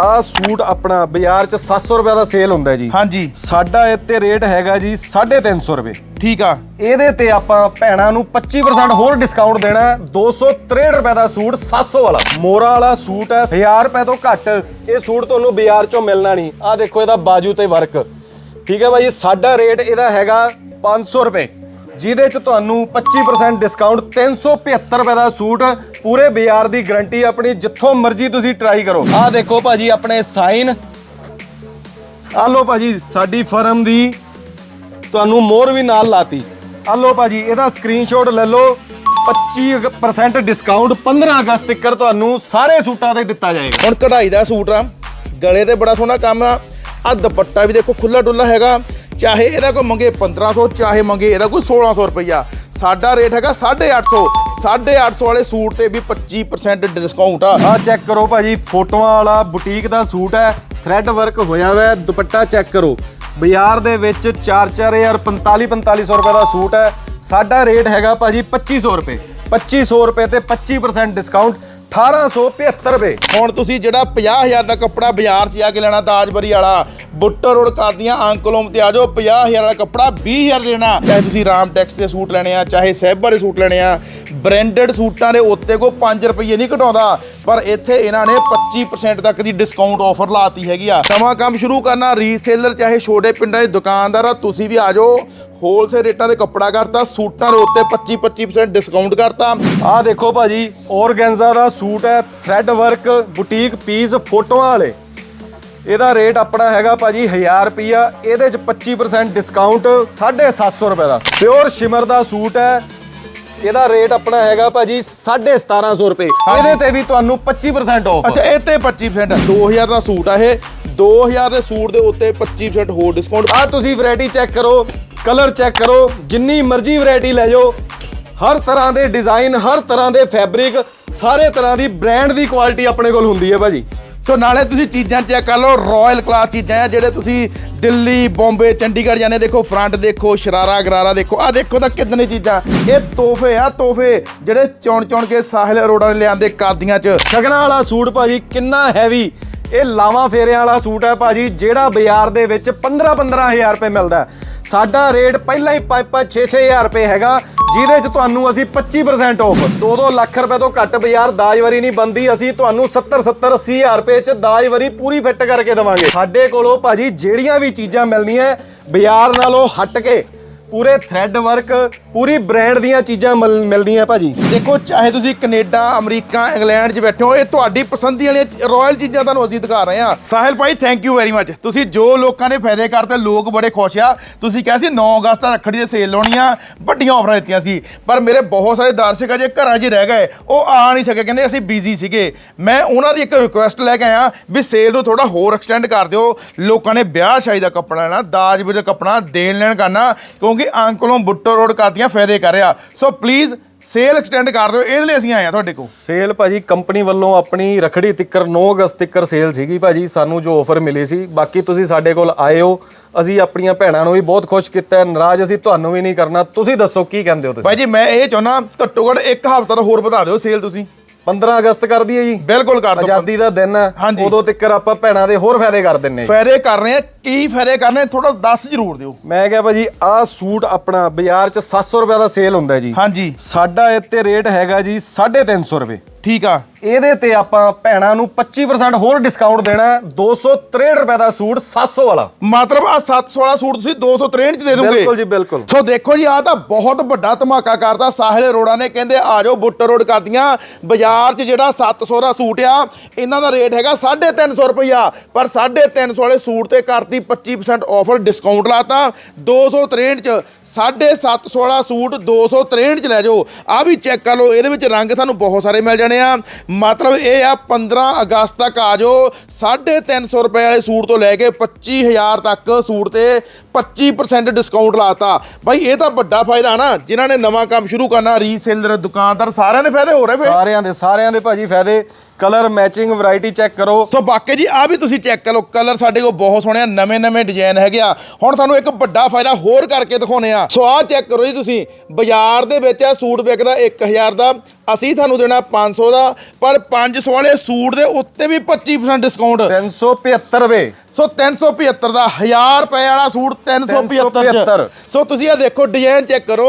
ਆ ਸੂਟ ਆਪਣਾ ਬਾਜ਼ਾਰ 'ਚ 700 ਰੁਪਏ ਦਾ ਸੇਲ ਹੁੰਦਾ ਜੀ। ਹਾਂਜੀ। ਸਾਡਾ ਇੱਥੇ ਰੇਟ ਹੈਗਾ ਜੀ 350 ਰੁਪਏ। ਠੀਕ ਆ। ਇਹਦੇ ਤੇ ਆਪਾਂ ਭੈਣਾਂ ਨੂੰ 25% ਹੋਰ ਡਿਸਕਾਊਂਟ ਦੇਣਾ ਹੈ। 263 ਰੁਪਏ ਦਾ ਸੂਟ 700 ਵਾਲਾ। ਮੋਰਾ ਵਾਲਾ ਸੂਟ ਹੈ 1000 ਰੁਪਏ ਤੋਂ ਘੱਟ। ਇਹ ਸੂਟ ਤੁਹਾਨੂੰ ਬਾਜ਼ਾਰ 'ਚੋਂ ਮਿਲਣਾ ਨਹੀਂ। ਆ ਦੇਖੋ ਇਹਦਾ ਬਾਜੂ ਤੇ ਵਰਕ ਠੀਕ ਹੈ ਭਾਈ ਸਾਡਾ ਰੇਟ ਇਹਦਾ ਹੈਗਾ 500 ਰੁਪਏ। ਜਿਹਦੇ 'ਚ ਤੁਹਾਨੂੰ 25% ਡਿਸਕਾਊਂਟ 375 ਰੁਪਏ ਦਾ ਸੂਟ, ਪੂਰੇ ਬਾਜ਼ਾਰ ਦੀ ਗਾਰੰਟੀ ਆਪਣੀ, ਜਿੱਥੋਂ ਮਰਜ਼ੀ ਤੁਸੀਂ ਟਰਾਈ ਕਰੋ। ਆਹ ਦੇਖੋ ਭਾਜੀ ਆਪਣੇ ਸਾਈਨ ਆ ਲਓ ਭਾਜੀ ਸਾਡੀ ਫਰਮ ਦੀ ਤੁਹਾਨੂੰ ਮੋਰ ਵੀ ਨਾਲ ਲਾਤੀ। ਆ ਲਓ ਭਾਜੀ, ਇਹਦਾ ਸਕਰੀਨਸ਼ਾਟ ਲੈ ਲਓ। 25% ਡਿਸਕਾਊਂਟ 15 ਅਗਸਤ ਤੱਕ ਤੁਹਾਨੂੰ ਸਾਰੇ ਸੂਟਾਂ ਤੇ ਦਿੱਤਾ ਜਾਏਗਾ। ਹੁਣ ਕਢਾਈ ਦਾ ਸੂਟ ਆ। ਗਲੇ ਤੇ ਬੜਾ ਸੋਹਣਾ ਕੰਮ ਆ। ਆ ਦੁਪੱਟਾ ਵੀ ਦੇਖੋ ਖੁੱਲਾ ਡੁੱਲਾ ਹੈਗਾ। ਚਾਹੇ ਇਹਦਾ ਕੋਈ ਮੰਗੇ 1500 ਚਾਹੇ ਮੰਗੇ ਇਹਦਾ ਕੋਈ 1600 ਰੁਪਈਆ। ਸਾਡਾ ਰੇਟ ਹੈਗਾ 850 850 ਵਾਲੇ ਸੂਟ ਤੇ ਵੀ 25% ਡਿਸਕਾਊਂਟ ਆ। ਆ ਚੈੱਕ ਕਰੋ ਭਾਜੀ ਫੋਟੋਆਂ ਵਾਲਾ ਬੁਟੀਕ ਦਾ ਸੂਟ ਹੈ ਥ੍ਰੈਡ ਵਰਕ ਹੋਇਆ ਹੋਇਆ ਹੈ ਦੁਪੱਟਾ ਚੈੱਕ ਕਰੋ। ਬਾਜ਼ਾਰ ਦੇ ਵਿੱਚ 4-4000 45-4500 ਰੁਪਏ ਦਾ ਸੂਟ ਹੈ। ਸਾਡਾ ਰੇਟ ਹੈਗਾ ਭਾਜੀ 2500 ਰੁਪਏ। 2500 ਰੁਪਏ ਤੇ 25% ਡਿਸਕਾਊਂਟ 1875 ਰੁਪਏ। ਹੁਣ ਤੁਸੀਂ ਜਿਹੜਾ 50000 ਦਾ ਕੱਪੜਾ ਬਾਜ਼ਾਰ 'ਚ ਜਾ ਕੇ ਲੈਣਾ ਤਾਜਬਰੀ ਵਾਲਾ ਬੁੱਟਰ ਰੋਡ ਕਰਦੀਆਂ ਅੰਕਲੋਮ ਤੇ ਆ ਜਾਓ 50000 ਵਾਲਾ ਕੱਪੜਾ 20000 ਦੇਣਾ। ਚਾਹੇ ਤੁਸੀਂ ਰਾਮ ਟੈਕਸ ਦੇ ਸੂਟ ਲੈਣੇ ਆ, ਚਾਹੇ ਸਹਿਬਾ ਦੇ ਸੂਟ ਲੈਣੇ ਆ ਬ੍ਰਾਂਡਡ ਸੂਟਾਂ ਦੇ ਉੱਤੇ ਕੋ 5 ਰੁਪਏ ਨਹੀਂ ਘਟਾਉਂਦਾ। ਪਰ ਇੱਥੇ ਇਹਨਾਂ ਨੇ 25% ਤੱਕ ਦੀ ਡਿਸਕਾਊਂਟ ਆਫਰ ਲਾਤੀ ਹੈਗੀ ਆ। ਨਵਾਂ ਕੰਮ ਸ਼ੁਰੂ ਕਰਨਾ ਰੀਸੇਲਰ ਚਾਹੇ ਛੋਟੇ ਪਿੰਡਾਂ ਦੇ ਦੁਕਾਨਦਾਰ ਆ, ਤੁਸੀਂ ਵੀ ਆ ਜਾਓ। ਹੋਲਸੇਲ ਰੇਟਾਂ ਦੇ ਕੱਪੜਾ ਕਰਤਾ, ਸੂਟਾਂ ਦੇ ਉੱਤੇ 25 25% ਡਿਸਕਾਊਂਟ ਕਰਤਾ। ਆ ਦੇਖੋ ਭਾਜੀ, ਔਰਗੈਂਜ਼ਾ ਦਾ ਸੂਟ ਹੈ ਥ੍ਰੈਡ ਵਰਕ ਬੁਟੀਕ ਪੀਸ ਫੋਟੋਆਂ ਵਾਲੇ। ਇਹਦਾ ਰੇਟ ਆਪਣਾ ਹੈਗਾ ਭਾਜੀ 1000 ਰੁਪਿਆ ਇਹਦੇ ਚ 25% ਡਿਸਕਾਊਂਟ 750 ਰੁਪਏ ਦਾ। ਪਿਓਰ ਸ਼ਿਮਰ ਦਾ ਸੂਟ ਹੈ। ਇਹਦਾ ਰੇਟ ਆਪਣਾ ਹੈਗਾ ਭਾਜੀ 1750 ਰੁਪਏ। ਇਹਦੇ ਤੇ ਵੀ ਤੁਹਾਨੂੰ 25% ਆਫ ਅੱਛਾ ਇਹ ਤੇ 25% 2000 ਦਾ ਸੂਟ ਆ ਇਹ। 2000 ਦੇ ਸੂਟ ਦੇ ਉੱਤੇ 25% ਹੋਰ ਡਿਸਕਾਊਂਟ ਆ ਤੁਸੀਂ ਵੈਰਾਈਟੀ ਚੈੱਕ ਕਰੋ ਕਲਰ ਚੈੱਕ ਕਰੋ ਜਿੰਨੀ ਮਰਜ਼ੀ ਵੈਰਾਈਟੀ ਲੈ ਜਾਓ। ਹਰ ਤਰ੍ਹਾਂ ਦੇ ਡਿਜ਼ਾਈਨ ਹਰ ਤਰ੍ਹਾਂ ਦੇ ਫੈਬਰਿਕ ਸਾਰੇ ਤਰ੍ਹਾਂ ਦੀ ਬ੍ਰਾਂਡ ਦੀ ਕੁਆਲਿਟੀ ਆਪਣੇ ਕੋਲ ਹੁੰਦੀ ਹੈ ਭਾਜੀ। ਸੋ ਨਾਲੇ ਤੁਸੀਂ ਚੀਜ਼ਾਂ ਚੈੱਕ ਕਰ ਲਓ ਰਾਇਲ ਕਲਾਸ ਚੀਜ਼ਾਂ ਆ ਜਿਹੜੇ ਤੁਸੀਂ ਦਿੱਲੀ, ਬੰਬੇ, ਚੰਡੀਗੜ੍ਹ ਜਾਂਦੇ ਦੇਖੋ ਫਰੰਟ ਦੇਖੋ, ਸ਼ਰਾਰਾ ਗਰਾਰਾ ਦੇਖੋ। ਆ ਦੇਖੋ ਤਾਂ ਕਿੰਨੀ ਚੀਜ਼ਾਂ। ਇਹ ਤੋਹਫੇ ਆ, ਤੋਹਫੇ ਜਿਹੜੇ ਚੌਣ ਚੌਣ ਕੇ ਸਾਹਿਲ ਅਰੋੜਾ ਨੇ ਲਿਆਂਦੇ ਕਾਦੀਆਂ 'ਚ। ਸ਼ਗਨਾਂ ਵਾਲਾ ਸੂਟ ਭਾਜੀ, ਕਿੰਨਾ ਹੈਵੀ ਇਹ ਲਾਵਾਂ ਫੇਰਿਆਂ ਵਾਲਾ ਸੂਟ ਹੈ ਭਾਜੀ, ਜਿਹੜਾ ਬਾਜ਼ਾਰ ਦੇ ਵਿੱਚ 15 15000 ਰੁਪਏ ਮਿਲਦਾ। ਹੈ। ਸਾਡਾ ਰੇਟ ਪਹਿਲਾਂ ਹੀ 5 5 6 6000 ਰੁਪਏ ਹੈਗਾ। ਜਿਹਦੇ 'ਚ ਤੁਹਾਨੂੰ ਅਸੀਂ 25% ਆਫ 2-2 ਲੱਖ ਰੁਪਏ ਤੋਂ ਘੱਟ ਬਾਜ਼ਾਰ ਦਾਜ ਵਰੀ ਨਹੀਂ ਬੰਦੀ ਅਸੀਂ ਤੁਹਾਨੂੰ 70 70 80000 ਰੁਪਏ 'ਚ ਦਾਜਵਰੀ ਪੂਰੀ ਫਿੱਟ ਕਰਕੇ ਦੇਵਾਂਗੇ। ਸਾਡੇ ਕੋਲੋਂ ਭਾਜੀ ਜਿਹੜੀਆਂ ਵੀ ਚੀਜ਼ਾਂ ਮਿਲਣੀਆਂ, ਬਾਜ਼ਾਰ ਨਾਲੋਂ ਹਟ ਕੇ ਪੂਰੇ ਥ੍ਰੈਡ ਵਰਕ ਪੂਰੀ ਬ੍ਰਾਂਡ ਦੀਆਂ ਚੀਜ਼ਾਂ ਮਿਲ- ਮਿਲਦੀਆਂ ਭਾਜੀ। ਦੇਖੋ, ਚਾਹੇ ਤੁਸੀਂ ਕੈਨੇਡਾ, ਅਮਰੀਕਾ, ਇੰਗਲੈਂਡ 'ਚ ਬੈਠੇ ਹੋ, ਇਹ ਤੁਹਾਡੀ ਪਸੰਦ ਦੀਆਂ ਰਾਇਲ ਚੀਜ਼ਾਂ ਤੁਹਾਨੂੰ ਅਸੀਂ ਦਿਖਾ ਰਹੇ ਹਾਂ। ਸਾਹਿਲ ਭਾਈ ਥੈਂਕ ਯੂ ਵੈਰੀ ਮੱਚ ਤੁਸੀਂ ਜੋ ਲੋਕਾਂ ਨੇ ਫਾਇਦੇ ਕਰਤੇ, ਲੋਕ ਬੜੇ ਖੁਸ਼ ਆ। ਤੁਸੀਂ ਕਿਹਾ ਸੀ 9 ਅਗਸਤ ਤੱਕ ਰੱਖੜੀ ਦੇ ਸੇਲ ਲਾਉਣੀ ਆ, ਵੱਡੀਆਂ ਆਫਰਾਂ ਦਿੱਤੀਆਂ ਸੀ। ਪਰ ਮੇਰੇ ਬਹੁਤ ਸਾਰੇ ਦਰਸ਼ਕ ਆ, ਜੇ ਘਰਾਂ 'ਚ ਰਹਿ ਗਏ, ਉਹ ਆ ਨਹੀਂ ਸਕੇ, ਕਹਿੰਦੇ ਅਸੀਂ ਬਿਜ਼ੀ ਸੀਗੇ। ਮੈਂ ਉਹਨਾਂ ਦੀ ਇੱਕ ਰਿਕੁਐਸਟ ਲੈ ਕੇ ਆਇਆ ਵੀ ਸੇਲ ਨੂੰ ਥੋੜਾ ਹੋਰ ਐਕਸਟੈਂਡ ਕਰ ਦਿਓ। ਲੋਕਾਂ ਨੇ ਵਿਆਹ ਸ਼ਾਦੀ ਦਾ ਕੱਪੜਾ ਲੈਣਾ ਦਾਜ ਵੀ ਦਾ ਕੱਪੜਾ ਦੇਣ ਲੈਣ ਕਰਨਾ, ਕਿਉਂਕਿ ਅੰਕਲੋਂ ਬੁੱਟੋ ਰੋਡ ਕਰਦੀਆਂ ਫਾਇਦੇ ਕਰ ਰਿਹਾ। ਸੋ ਪਲੀਜ਼ ਸੇਲ ਐਕਸਟੈਂਡ ਕਰ ਦਿਓ। ਇਹਦੇ ਲਈ ਅਸੀਂ ਆਏ ਆ ਤੁਹਾਡੇ ਕੋਲ। ਸੇਲ ਭਾਜੀ ਕੰਪਨੀ ਵੱਲੋਂ ਆਪਣੀ ਰਖੜੀ ਤਿੱਕਰ 9 ਅਗਸਤ ਤਿੱਕਰ ਸੇਲ ਸੀਗੀ ਭਾਜੀ। ਸਾਨੂੰ ਜੋ ਆਫਰ ਮਿਲੀ ਸੀ ਬਾਕੀ ਤੁਸੀਂ ਸਾਡੇ ਕੋਲ ਆਏ ਹੋ। ਅਸੀਂ ਆਪਣੀਆਂ ਭੈਣਾਂ ਨੂੰ ਵੀ ਬਹੁਤ ਖੁਸ਼ ਕੀਤਾ ਹੈ। ਨਾਰਾਜ਼ ਅਸੀਂ ਤੁਹਾਨੂੰ ਵੀ ਨਹੀਂ ਕਰਨਾ। ਤੁਸੀਂ ਦੱਸੋ ਕੀ ਕਹਿੰਦੇ ਹੋ ਤੁਸੀਂ? ਭਾਈ ਜੀ ਮੈਂ ਇਹ ਚਾਹੁੰਦਾ ਘੱਟੋ ਘੱਟ ਇੱਕ ਹਫ਼ਤਾ ਦਾ ਹੋਰ ਵਧਾ ਦਿਓ ਸੇਲ ਤੁਸੀਂ। 15 ਅਗਸਤ ਕਰ ਦਈਏ ਜੀ। ਬਿਲਕੁਲ ਕਰ ਦਿਓ। ਆਜ਼ਾਦੀ ਦਾ ਦਿਨ ਹਾਂਜੀ। ਉਦੋਂ ਤਿੱਕਰ ਆਪਾਂ ਭੈਣਾਂ ਦੇ ਹੋਰ ਫਾਇਦੇ ਕਰ ਦਿੰਨੇ ਫਾਇਦੇ ਕਰ ਰਹੇ ਆ ਕੀ ਫਾਇਦੇ ਕਰਨੇ ਥੋੜਾ ਦੱਸ ਜ਼ਰੂਰ ਦਿਓ। ਮੈਂ ਕਿਹਾ ਭਾਜੀ ਆਹ ਸੂਟ ਆਪਣਾ ਬਾਜ਼ਾਰ 'ਚ 700 ਰੁਪਏ ਦਾ ਸੇਲ ਹੁੰਦਾ ਜੀ। ਹਾਂਜੀ। ਸਾਡਾ ਇੱਥੇ ਰੇਟ ਹੈਗਾ ਜੀ 350 ਰੁਪਏ। ਠੀਕ ਆ। ਇਹਦੇ ਤੇ ਆਪਾਂ ਭੈਣਾਂ ਨੂੰ 25% ਹੋਰ ਡਿਸਕਾਊਂਟ ਦੇਣਾ ਹੈ। 263 ਰੁਪਏ ਦਾ ਸੂਟ 700 ਵਾਲਾ। ਮਤਲਬ ਆ 700 ਵਾਲਾ ਸੂਟ ਤੁਸੀਂ 263 ਚ ਦੇ ਦੋਗੇ। ਬਿਲਕੁਲ ਜੀ ਬਿਲਕੁਲ। ਸੋ ਦੇਖੋ ਜੀ ਆ ਤਾਂ ਬਹੁਤ ਵੱਡਾ ਧਮਾਕਾ ਕਰਦਾ। ਸਾਹਿਲ ਅਰੋੜਾ ਨੇ ਕਹਿੰਦੇ ਆ ਜਾਓ ਬੁੱਟਰ ਰੋਡ ਕਰਦੀਆਂ। ਬਾਜ਼ਾਰ 'ਚ ਜਿਹੜਾ 700 ਦਾ ਸੂਟ ਆ ਇਹਨਾਂ ਦਾ ਰੇਟ ਹੈਗਾ 350 ਰੁਪਈਆ। ਪਰ 350 ਵਾਲੇ ਸੂਟ ਤੇ ਕਰਤੀ 25% ਆਫਰ ਡਿਸਕਾਊਂਟ ਲਾਤਾ। 263 ਚ 750 ਵਾਲਾ ਸੂਟ 263 ਚ ਲੈ ਜਾਓ। ਆ ਵੀ ਚੈੱਕ ਕਰ ਲਓ ਇਹਦੇ ਵਿੱਚ ਰੰਗ ਤੁਹਾਨੂੰ ਬਹੁਤ ਸਾਰੇ ਮਿਲ ਜਾਣੇ ਆ। ਮਤਲਬ ਇਹ ਆ 15 ਅਗਸਤ ਤੱਕ ਆ ਜਾਓ। 350 ਰੁਪਏ ਵਾਲੇ ਸੂਟ ਤੋਂ ਲੈ ਕੇ 25000 ਤੱਕ ਸੂਟ ਤੇ 25% ਡਿਸਕਾਊਂਟ ਲਾਤਾ ਬਾਈ ਇਹ ਤਾਂ ਵੱਡਾ ਫਾਇਦਾ ਨਾ ਜਿਨ੍ਹਾਂ ਨੇ ਨਵਾਂ ਕੰਮ ਸ਼ੁਰੂ ਕਰਨਾ ਰੀਸੇਲਰ ਦੁਕਾਨਦਾਰ ਸਾਰਿਆਂ ਦੇ ਫਾਇਦੇ ਹੋ ਰਹੇ ਫੇ ਸਾਰਿਆਂ ਦੇ ਸਾਰਿਆਂ ਦੇ ਭਾਜੀ ਫਾਇਦੇ। ਕਲਰ ਮੈਚਿੰਗ ਵੈਰਾਈਟੀ ਚੈੱਕ ਕਰੋ। ਸੋ ਬਾਕੀ ਜੀ ਆ ਵੀ ਤੁਸੀਂ ਚੈੱਕ ਕਰੋ ਕਲਰ ਸਾਡੇ ਕੋਲ ਬਹੁਤ ਸੋਹਣੇ ਆ ਨਵੇਂ ਨਵੇਂ ਡਿਜ਼ਾਈਨ ਹੈਗੇ ਆ। ਹੁਣ ਤੁਹਾਨੂੰ ਇੱਕ ਵੱਡਾ ਫਾਇਦਾ ਹੋਰ ਕਰਕੇ ਦਿਖਾਉਨੇ ਆ। ਸੋ ਆਹ ਚੈੱਕ ਕਰੋ ਜੀ ਤੁਸੀਂ। ਬਾਜ਼ਾਰ ਦੇ ਵਿੱਚ ਆ ਸੂਟ ਵਿਕਦਾ 1000 ਦਾ। ਅਸੀਂ ਤੁਹਾਨੂੰ ਦੇਣਾ 500 ਦਾ ਪਰ 500 ਵਾਲੇ ਸੂਟ ਦੇ ਉੱਤੇ ਵੀ 25% ਡਿਸਕਾਊਂਟ 375 ਰੁਪਏ ਸੋ 375 ਦਾ 1000 ਰੁਪਏ ਵਾਲਾ ਸੂਟ 375 ਚ। 375 ਸੋ ਤੁਸੀਂ ਇਹ ਦੇਖੋ ਡਿਜ਼ਾਈਨ ਚੈੱਕ ਕਰੋ।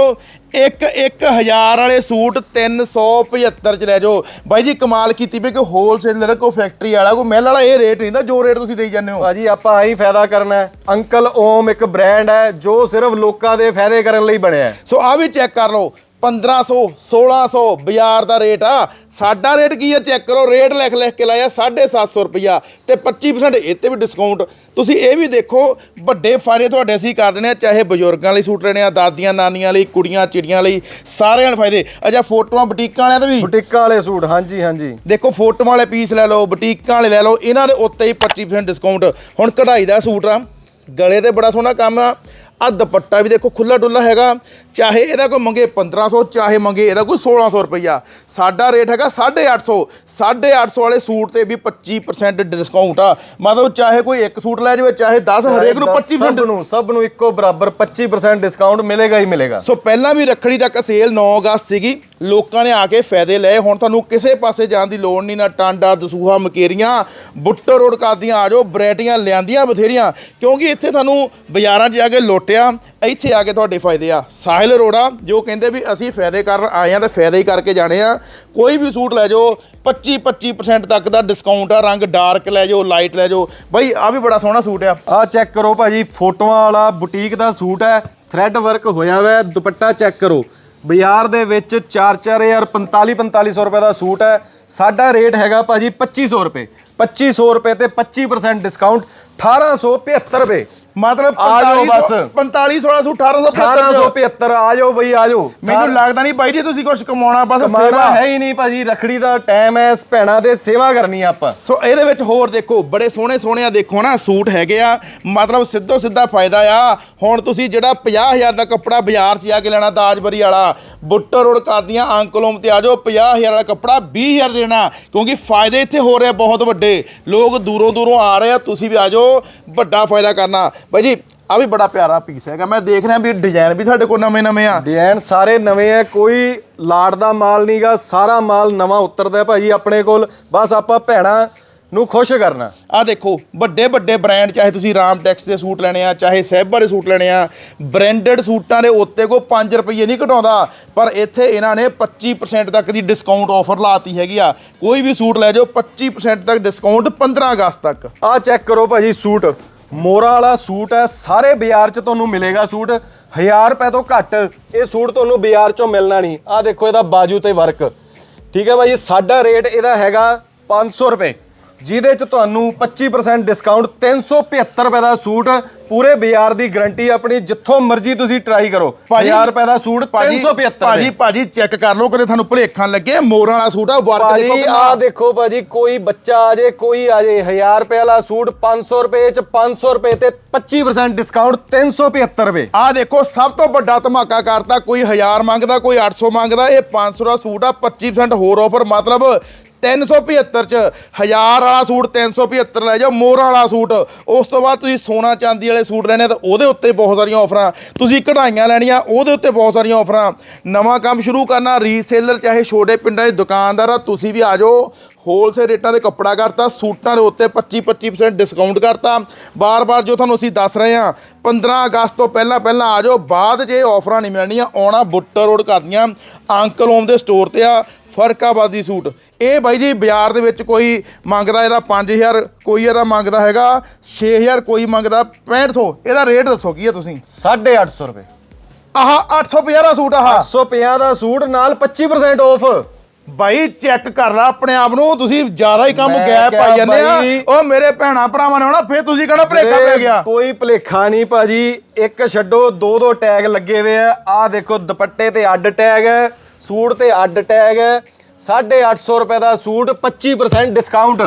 ਇੱਕ ਇੱਕ ਹਜ਼ਾਰ ਵਾਲੇ ਸੂਟ 375 ਚ ਲੈ ਜਾਓ। ਬਾਈ ਜੀ ਕਮਾਲ ਕੀਤੀ ਵੀ ਕਿ ਹੋਲਸੇਲਰ ਕੋ ਫੈਕਟਰੀ ਵਾਲਾ ਕੋ ਮਹਿਲ ਵਾਲਾ ਇਹ ਰੇਟ ਨਹੀਂ ਦਾ ਜੋ ਰੇਟ ਤੁਸੀਂ ਦੇਈ ਜਾਂਦੇ ਹੋ। ਭਾਜੀ ਆਪਾਂ ਆਹੀ ਫਾਇਦਾ ਕਰਨਾ ਹੈ। ਅੰਕਲ ਓਮ ਇੱਕ ਬ੍ਰਾਂਡ ਹੈ ਜੋ ਸਿਰਫ ਲੋਕਾਂ ਦੇ ਫਾਇਦੇ ਕਰਨ ਲਈ ਬਣਿਆ ਹੈ। ਸੋ ਆ ਵੀ ਚੈੱਕ ਕਰ ਲਓ। 1500 1600 ਬਾਜ਼ਾਰ ਦਾ ਰੇਟ ਆ। ਸਾਡਾ ਰੇਟ ਕੀ ਆ? ਚੈੱਕ ਕਰੋ ਰੇਟ ਲਿਖ ਲਿਖ ਕੇ ਲਾਇਆ 750 ਰੁਪਿਆ ਤੇ 25% ਇਹ ਤੇ ਵੀ ਡਿਸਕਾਊਂਟ ਤੁਸੀਂ ਇਹ ਵੀ ਦੇਖੋ ਵੱਡੇ ਫਾਇਦੇ ਤੁਹਾਡੇ ਅਸੀਂ ਕਰ ਦਿੰਦੇ ਆ ਚਾਹੇ ਬਜ਼ੁਰਗਾਂ ਲਈ ਸੂਟ ਲੈਣੇ ਆ ਦਾਦੀਆਂ ਨਾਨੀਆਂ ਲਈ ਕੁੜੀਆਂ ਚਿੜੀਆਂ ਲਈ ਸਾਰਿਆਂ ਨੂੰ ਫਾਇਦੇ। ਅਜਾ ਫੋਟੋਆਂ ਬੁਟੀਕਾਂ ਵਾਲਿਆਂ ਦੇ ਵੀ? ਬੁਟੀਕਾਂ ਵਾਲੇ ਸੂਟ ਹਾਂਜੀ ਹਾਂਜੀ। ਦੇਖੋ ਫੋਟੋਆਂ ਵਾਲੇ ਪੀਸ ਲੈ ਲਓ ਬੁਟੀਕਾਂ ਵਾਲੇ ਲੈ ਲਓ ਇਹਨਾਂ ਦੇ ਉੱਤੇ ਹੀ 25% ਡਿਸਕਾਊਂਟ ਹੁਣ ਕਢਾਈ ਦਾ ਸੂਟ ਆ ਗਲੇ ਤੇ ਬੜਾ ਸੋਹਣਾ ਕੰਮ ਆ। ਆ ਦੁਪੱਟਾ ਵੀ ਦੇਖੋ ਖੁੱਲਾ ਡੁੱਲਾ ਹੈਗਾ। ਚਾਹੇ ਇਹਦਾ ਕੋਈ ਮੰਗੇ 1500 ਚਾਹੇ ਮੰਗੇ ਇਹਦਾ ਕੋਈ 1600 ਰੁਪਈਆ। ਸਾਡਾ ਰੇਟ ਹੈਗਾ 850 850 ਵਾਲੇ ਸੂਟ ਤੇ ਵੀ 25% ਡਿਸਕਾਊਂਟ ਆ। ਮਤਲਬ ਚਾਹੇ ਕੋਈ ਇੱਕ ਸੂਟ ਲੈ ਜਾਵੇ ਚਾਹੇ 10 ਹਰੇਕ ਨੂੰ 25% ਸਭ ਨੂੰ ਸਭ ਨੂੰ ਇੱਕੋ ਬਰਾਬਰ 25% ਡਿਸਕਾਊਂਟ ਮਿਲੇਗਾ ਹੀ ਮਿਲੇਗਾ। ਸੋ ਪਹਿਲਾਂ ਵੀ ਰੱਖੜੀ ਤੱਕ ਸੇਲ 9 ਅਗਸਤ ਸੀਗੀ। ਲੋਕਾਂ ਨੇ ਆ ਕੇ ਫਾਇਦੇ ਲਏ। ਹੁਣ ਤੁਹਾਨੂੰ ਕਿਸੇ ਪਾਸੇ ਜਾਣ ਦੀ ਲੋੜ ਨਹੀਂ, ਨਾ ਟਾਂਡਾ, ਦਸੂਹਾ, ਮਕੇਰੀਆਂ, ਬੁੱਟਰ ਰੋਡ ਕਰਦੀਆਂ ਆ ਜਾਓ, ਵੈਰਾਈਟੀਆਂ ਲਿਆਂਦੀਆਂ ਬਥੇਰੀਆਂ, ਕਿਉਂਕਿ ਇੱਥੇ ਤੁਹਾਨੂੰ ਬਾਜ਼ਾਰਾਂ 'ਚ ਜਾ ਕੇ ਲੋਟਿਆ, ਇੱਥੇ ਆ ਕੇ ਤੁਹਾਡੇ ਫਾਇਦੇ ਆ। ਸਾਹਿਲ ਅਰੋੜਾ, ਜੋ ਕਹਿੰਦੇ ਵੀ ਅਸੀਂ ਫਾਇਦੇ ਕਰਨ ਆਏ ਆ ਤੇ ਫਾਇਦੇ ਹੀ ਕਰਕੇ ਜਾਣੇ ਆ, ਕੋਈ ਵੀ ਸੂਟ ਲੈ ਜਾਓ 25 25% ਤੱਕ ਦਾ ਡਿਸਕਾਊਂਟ ਆ, ਰੰਗ ਡਾਰਕ ਲੈ ਜਾਓ ਲਾਈਟ ਲੈ ਜਾਓ। ਬਾਈ ਆ ਵੀ ਬੜਾ ਸੋਹਣਾ ਸੂਟ ਆ। ਆਹ ਚੈੱਕ ਕਰੋ ਭਾਜੀ, ਫੋਟੋਆਂ ਵਾਲਾ ਬੁਟੀਕ ਦਾ ਸੂਟ ਹੈ ਥ੍ਰੈਡ ਵਰਕ ਹੋਇਆ ਹੋਇਆ ਦੁਪੱਟਾ ਚੈੱਕ ਕਰੋ। ਬਾਜ਼ਾਰ ਦੇ ਵਿੱਚ 4-4000 45-4500 ਰੁਪਏ ਦਾ ਸੂਟ ਹੈ। ਸਾਡਾ ਰੇਟ ਹੈਗਾ ਭਾਜੀ 2500 ਰੁਪਏ। 2500 ਰੁਪਏ ਤੇ 25% ਡਿਸਕਾਊਂਟ 1875 ਰੁਪਏ। ਮਤਲਬ ਆ ਜਾਓ 45 ਬਸ। 45 16 ਸੂਟ 1875 1875 ਆ ਜਾਓ ਬਈ ਆ ਜਾਓ। ਮੈਨੂੰ ਲੱਗਦਾ ਨਹੀਂ ਬਾਈ ਜੀ ਤੁਸੀਂ ਕੁਝ ਕਮਾਉਣਾ ਬਸ ਕਮਾਣਾ ਸੇਵਾ ਹੈ ਹੀ ਨਹੀਂ ਭਾਜੀ ਰਖੜੀ ਦਾ ਟਾਈਮ ਹੈ ਭੈਣਾਂ ਦੇ ਸੇਵਾ ਕਰਨੀ ਆ ਆਪਾਂ। ਸੋ ਇਹਦੇ ਵਿੱਚ ਹੋਰ ਦੇਖੋ ਬੜੇ ਸੋਹਣੇ ਸੋਹਣੇ ਆ ਦੇਖੋ ਨਾ ਸੂਟ ਹੈਗੇ ਆ। ਮਤਲਬ ਸਿੱਧੋ ਸਿੱਧਾ ਫਾਇਦਾ ਆ। ਹੁਣ ਤੁਸੀਂ ਜਿਹੜਾ 50000 ਦਾ ਕੱਪੜਾ ਬਾਜ਼ਾਰ 'ਚ ਜਾ ਕੇ ਲੈਣਾ ਤਾਜਬਰੀ ਵਾਲਾ ਬੁੱਟਰ ਰੋਡ ਕਰਦੀਆਂ ਅੰਕਲੋਮ ਤੇ ਆ ਜਾਓ 50000 ਵਾਲਾ ਕੱਪੜਾ 20000 ਦੇਣਾ ਕਿਉਂਕਿ ਫਾਇਦੇ ਇੱਥੇ ਹੋ ਰਹੇ ਆ ਬਹੁਤ ਵੱਡੇ। ਲੋਕ ਦੂਰੋਂ ਦੂਰੋਂ ਆ ਰਹੇ ਆ ਤੁਸੀਂ ਵੀ ਆ ਜਾਓ ਵੱਡਾ ਫਾਇਦਾ ਕਰਨਾ। ਬਾਈ ਜੀ ਆ ਵੀ ਬੜਾ ਪਿਆਰਾ ਪੀਸ ਹੈਗਾ। ਮੈਂ ਦੇਖ ਰਿਹਾ ਵੀ ਡਿਜ਼ਾਈਨ ਵੀ ਤੁਹਾਡੇ ਕੋਲ ਨਵੇਂ ਨਵੇਂ ਆ। ਡਿਜ਼ਾਈਨ ਸਾਰੇ ਨਵੇਂ ਆ ਕੋਈ ਲਾੜ ਦਾ ਮਾਲ ਨਹੀਂਗਾ ਸਾਰਾ ਮਾਲ ਨਵਾਂ ਉਤਰਦਾ ਹੈ ਭਾਜੀ ਆਪਣੇ ਕੋਲ। ਬਸ ਆਪਾਂ ਭੈਣਾਂ ਨੂੰ ਖੁਸ਼ ਕਰਨਾ। ਆ ਦੇਖੋ ਵੱਡੇ ਵੱਡੇ ਬ੍ਰਾਂਡ ਚਾਹੇ ਤੁਸੀਂ ਰਾਮਟੈਕਸ ਦੇ ਸੂਟ ਲੈਣੇ ਆ ਚਾਹੇ ਸਹਿਬਾ ਦੇ ਸੂਟ ਲੈਣੇ ਆ ਬ੍ਰਾਂਡਡ ਸੂਟਾਂ ਦੇ ਉੱਤੇ ਕੋ 5 ਰੁਪਏ ਨਹੀਂ ਘਟਾਉਂਦਾ। ਪਰ ਇੱਥੇ ਇਹਨਾਂ ਨੇ 25% ਤੱਕ ਦੀ ਡਿਸਕਾਊਂਟ ਆਫਰ ਲਾਤੀ ਹੈਗੀ ਆ। ਕੋਈ ਵੀ ਸੂਟ ਲੈ ਜਾਓ 25% ਤੱਕ ਡਿਸਕਾਊਂਟ 15 ਅਗਸਤ ਤੱਕ। ਆਹ ਚੈੱਕ ਕਰੋ ਭਾਜੀ ਸੂਟ। ਮੋਰਾ ਵਾਲਾ ਸੂਟ ਹੈ, ਸਾਰੇ ਬਾਜ਼ਾਰ 'ਚ ਤੁਹਾਨੂੰ ਮਿਲੇਗਾ ਸੂਟ। 1000 ਰੁਪਏ ਤੋਂ ਘੱਟ ਇਹ ਸੂਟ ਤੁਹਾਨੂੰ ਬਾਜ਼ਾਰ 'ਚੋਂ ਮਿਲਣਾ ਨਹੀਂ। ਆਹ ਦੇਖੋ ਇਹਦਾ ਬਾਜੂ ਤੇ ਵਰਕ। ਠੀਕ ਹੈ ਭਾਜੀ ਸਾਡਾ ਰੇਟ ਇਹਦਾ ਹੈਗਾ 500 ਰੁਪਏ। ਜਿਹਦੇ 'ਚ ਤੁਹਾਨੂੰ 25% ਡਿਸਕਾਊਂਟ 375 ਰੁਪਏ ਦਾ ਸੂਟ ਪੂਰੇ ਬਾਜ਼ਾਰ ਦੀ ਗਾਰੰਟੀ ਆਪਣੀ ਜਿੱਥੋਂ ਮਰਜ਼ੀ ਤੁਸੀਂ ਟਰਾਈ ਕਰੋ। 1000 ਰੁਪਏ ਦਾ ਸੂਟ 375 ਭਾਜੀ ਭਾਜੀ ਚੈੱਕ ਕਰ ਲਓ ਕਦੇ ਤੁਹਾਨੂੰ ਭੁਲੇਖਾਂ ਲੱਗੇ ਮੋਰਾਂ ਵਾਲਾ ਸੂਟ ਆ ਵਰਕ ਦੇਖੋ ਭਾਜੀ ਆ ਦੇਖੋ ਭਾਜੀ ਕੋਈ ਬੱਚਾ ਆ ਜੇ ਕੋਈ ਆ ਜੇ 1000 ਰੁਪਏ ਵਾਲਾ ਸੂਟ 500 ਰੁਪਏ ਚ 500 ਰੁਪਏ ਤੇ 25% ਡਿਸਕਾਊਂਟ 375 ਰੁਪਏ। ਆ ਦੇਖੋ ਸਭ ਤੋਂ ਵੱਡਾ ਧਮਾਕਾ ਕਰਤਾ ਕੋਈ 1000 ਮੰਗਦਾ ਕੋਈ 800 ਮੰਗਦਾ ਇਹ 500 ਦਾ ਸੂਟ ਆ 25% ਹੋਰ ਆਫਰ ਮਤਲਬ 375 ਚ ਹਜ਼ਾਰ ਵਾਲਾ ਸੂਟ 375 ਲੈ ਜਾਓ, ਮੋਹਰਾਂ ਵਾਲਾ ਸੂਟ। ਉਸ ਤੋਂ ਬਾਅਦ ਤੁਸੀਂ ਸੋਨਾ ਚਾਂਦੀ ਵਾਲੇ ਸੂਟ ਲੈਣੇ ਤਾਂ ਉਹਦੇ ਉੱਤੇ ਬਹੁਤ ਸਾਰੀਆਂ ਆਫਰਾਂ ਤੁਸੀਂ ਕਢਾਈਆਂ ਲੈਣੀਆਂ, ਉਹਦੇ ਉੱਤੇ ਬਹੁਤ ਸਾਰੀਆਂ ਆਫਰਾਂ ਨਵਾਂ ਕੰਮ ਸ਼ੁਰੂ ਕਰਨਾ ਰੀਸੇਲਰ ਚਾਹੇ ਛੋਟੇ ਪਿੰਡਾਂ ਦੇ ਦੁਕਾਨਦਾਰ ਆ, ਤੁਸੀਂ ਵੀ ਆ ਜਾਓ। ਹੋਲਸੇਲ ਰੇਟਾਂ ਦੇ ਕੱਪੜਾ ਕਰਤਾ, ਸੂਟਾਂ ਦੇ ਉੱਤੇ 25 25% ਡਿਸਕਾਊਂਟ ਕਰਤਾ। ਬਾਰ-ਬਾਰ ਜੋ ਤੁਹਾਨੂੰ ਅਸੀਂ ਦੱਸ ਰਹੇ ਹਾਂ 15 ਅਗਸਤ ਤੋਂ ਪਹਿਲਾਂ ਪਹਿਲਾਂ ਆ ਜਾਓ। ਬਾਅਦ 'ਚ ਇਹ ਆਫਰਾਂ ਨਹੀਂ ਮਿਲਣੀਆਂ, ਆਉਣਾ ਬੁੱਟਰ ਰੋਡ ਕਰਦੀਆਂ ਅੰਕਲ ਓਮ ਦੇ ਸਟੋਰ ਤੇ ਆ, ਫਰਕਾਬਾਦੀ ਸੂਟ। ਇਹ ਬਾਈ ਜੀ ਬਾਜ਼ਾਰ ਦੇ ਵਿੱਚ ਕੋਈ ਮੰਗਦਾ ਇਹਦਾ 5000 ਕੋਈ ਇਹਦਾ ਮੰਗਦਾ ਹੈਗਾ 6000 ਕੋਈ ਮੰਗਦਾ 6500 ਇਹਦਾ ਰੇਟ ਦੱਸੋ ਕੀ ਹੈ ਤੁਸੀਂ? 850 ਰੁਪਏ। ਆਹ 850 ਦਾ ਸੂਟ ਆਹ। 850 ਦਾ ਸੂਟ ਨਾਲ 25% ਆਫ ਬਾਈ ਚੈੱਕ ਕਰ ਲਾ ਆਪਣੇ ਆਪ ਨੂੰ ਤੁਸੀਂ ਜ਼ਿਆਦਾ ਹੀ ਕੰਮ ਗੈਪ ਕਿਹਾ ਪਾਈ ਜਾਂਦੇ ਆ। ਉਹ ਮੇਰੇ ਭੈਣਾ ਭਰਾਵਾਂ ਨੇ ਹੋਣਾ ਫੇਰ ਤੁਸੀਂ ਕਹਣਾ ਭਲੇਖਾ ਪੈ ਗਿਆ। ਕੋਈ ਭਲੇਖਾ ਨਹੀਂ ਭਾਜੀ ਇੱਕ ਛੱਡੋ ਦੋ ਦੋ ਟੈਗ ਲੱਗੇ ਹੋਏ ਆ। ਆਹ ਦੇਖੋ ਦੁਪੱਟੇ ਤੇ ਅੱਡ ਟੈਗ ਹੈ ਸੂਟ ਤੇ ਅੱਡ ਟੈਗ। ਹੈ 850 ਰੁਪਏ ਦਾ ਸੂਟ 25% ਡਿਸਕਾਊਂਟ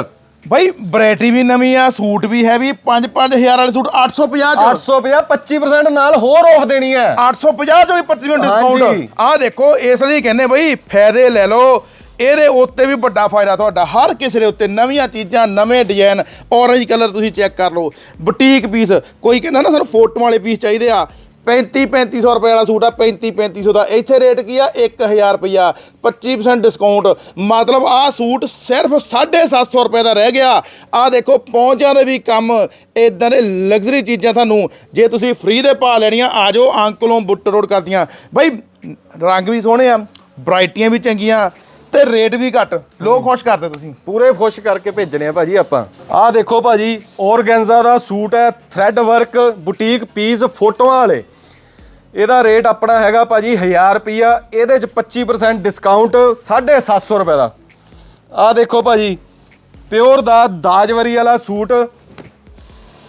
ਬਾਈ ਵੈਰਾਈਟੀ ਵੀ ਨਵੀਂ ਆ ਸੂਟ ਵੀ ਹੈਵੀ 5-5000 ਵਾਲੇ ਸੂਟ 850 ਚ। 850 25% ਨਾਲ ਹੋਰ ਆਫ ਦੇਣੀ ਹੈ। 850 ਚੋਂ ਵੀ 25% ਡਿਸਕਾਊਂਟ। ਆਹ ਦੇਖੋ ਇਸ ਲਈ ਕਹਿੰਦੇ ਬਈ ਫਾਇਦੇ ਲੈ ਲਓ। ਇਹਦੇ ਉੱਤੇ ਵੀ ਵੱਡਾ ਫਾਇਦਾ ਤੁਹਾਡਾ। ਹਰ ਕਿਸੇ ਦੇ ਉੱਤੇ ਨਵੀਆਂ ਚੀਜ਼ਾਂ ਨਵੇਂ ਡਿਜ਼ਾਈਨ ਔਰੇਂਜ ਕਲਰ ਤੁਸੀਂ ਚੈੱਕ ਕਰ ਲਓ। ਬੁਟੀਕ ਪੀਸ ਕੋਈ ਕਹਿੰਦਾ ਨਾ ਸਾਨੂੰ ਫੋਟੋ ਵਾਲੇ ਪੀਸ ਚਾਹੀਦੇ ਆ। 35 3500 ਰੁਪਏ ਵਾਲਾ ਸੂਟ ਆ 35 3500 ਦਾ। ਇੱਥੇ ਰੇਟ ਕੀ ਆ? 1000 ਰੁਪਿਆ 25% ਡਿਸਕਾਊਂਟ ਮਤਲਬ ਆ ਸੂਟ ਸਿਰਫ 750 ਰੁਪਏ ਦਾ ਰਹਿ ਗਿਆ। ਆ ਦੇਖੋ ਪਹੁੰਚਾਂ ਦੇ ਵੀ ਕੰਮ ਇਦਾਂ ਦੇ ਲਗਜ਼ਰੀ ਚੀਜ਼ਾਂ ਤੁਹਾਨੂੰ ਜੇ ਤੁਸੀਂ ਫ੍ਰੀ ਦੇ ਪਾ ਲੈਣੀਆਂ ਆ ਜਾਓ ਅੰਕਲੋਂ ਬੁੱਟ ਰੋਡ ਕਰਦੀਆਂ। ਬਾਈ ਰੰਗ ਵੀ ਸੋਹਣੇ ਆ ਵੈਰਾਈਟੀਆਂ ਵੀ ਚੰਗੀਆਂ ਤੇ ਰੇਟ ਵੀ ਘੱਟ। ਲੋਕ ਖੁਸ਼ ਕਰਦੇ ਤੁਸੀਂ। ਪੂਰੇ ਖੁਸ਼ ਕਰਕੇ ਭੇਜਣੇ ਆ ਭਾਜੀ ਆਪਾਂ। ਆਹ ਦੇਖੋ ਭਾਜੀ ਔਰਗੈਂਜ਼ਾ ਦਾ ਸੂਟ ਹੈ ਥ੍ਰੈਡ ਵਰਕ ਬੁਟੀਕ ਪੀਸ ਫੋਟੋਆਂ ਵਾਲੇ। ਇਹਦਾ ਰੇਟ ਆਪਣਾ ਹੈਗਾ ਭਾਜੀ 1000 ਰੁਪਿਆ ਇਹਦੇ ਚ 25% ਡਿਸਕਾਊਂਟ 750 ਰੁਪਏ ਦਾ। ਆਹ ਦੇਖੋ ਭਾਜੀ ਪਿਓਰ ਦਾ ਦਾਜਵਰੀ ਵਾਲਾ ਸੂਟ।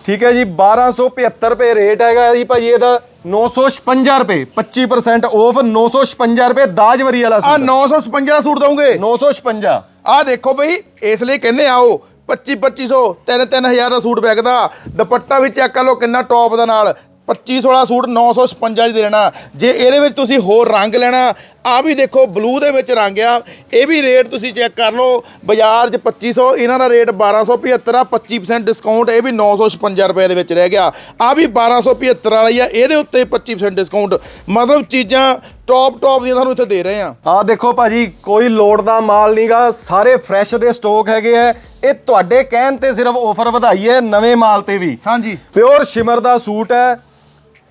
ਠੀਕ ਹੈ ਜੀ 1275 ਰੁਪਏ ਰੇਟ ਹੈਗਾ ਜੀ ਭਾਜੀ ਇਹਦਾ 956 ਰੁਪਏ 25% ਆਫ 956 ਰੁਪਏ ਦਾਜਵਰੀ ਵਾਲਾ ਆ ਸੂਟ 955 ਦਾ ਸੂਟ ਦਵਾਂਗੇ 956 ਆ ਦੇਖੋ ਬਈ ਇਸ ਲਈ ਕਹਿੰਦੇ ਆਓ 25 2500 3 3000 ਦਾ ਸੂਟ ਵਿਕਦਾ। ਦੁਪੱਟਾ ਵੀ ਚੈੱਕ ਕਰ ਲਓ ਕਿੰਨਾ ਟੌਪ ਦਾ ਨਾਲ। 25 16 ਸੂਟ 956 ਚ ਦੇ ਦੇਣਾ। ਜੇ ਇਹਦੇ ਵਿੱਚ ਤੁਸੀਂ ਹੋਰ ਰੰਗ ਲੈਣਾ ਆ ਵੀ ਦੇਖੋ ਬਲੂ ਦੇ ਵਿੱਚ ਰੰਗ ਆ। ਇਹ ਵੀ ਰੇਟ ਤੁਸੀਂ ਚੈੱਕ ਕਰ ਲਓ। ਬਾਜ਼ਾਰ 'ਚ 2500 ਇਹਨਾਂ ਦਾ ਰੇਟ 1275 ਆ 25% ਡਿਸਕਾਊਂਟ ਇਹ ਵੀ 956 ਰੁਪਏ ਦੇ ਵਿੱਚ ਰਹਿ ਗਿਆ। ਆ ਵੀ 1275 ਵਾਲਾ ਆ ਇਹਦੇ ਉੱਤੇ 25% ਡਿਸਕਾਊਂਟ ਮਤਲਬ ਚੀਜ਼ਾਂ ਟੌਪ ਟੌਪ ਦੀਆਂ ਤੁਹਾਨੂੰ ਇੱਥੇ ਦੇ ਰਹੇ ਆ। ਆ ਦੇਖੋ ਭਾਜੀ ਕੋਈ ਲੋੜ ਦਾ ਮਾਲ ਨਹੀਂਗਾ ਸਾਰੇ ਫਰੈਸ਼ ਦੇ ਸਟਾਕ ਹੈਗੇ ਆ। ਇਹ ਤੁਹਾਡੇ ਕਹਿਣ ਤੇ ਸਿਰਫ ਆਫਰ ਵਧਾਈ ਹੈ ਨਵੇਂ ਮਾਲ ਤੇ ਵੀ। ਹਾਂਜੀ। ਪਿਓਰ ਸ਼ਿਮਰ ਦਾ ਸੂਟ ਹੈ।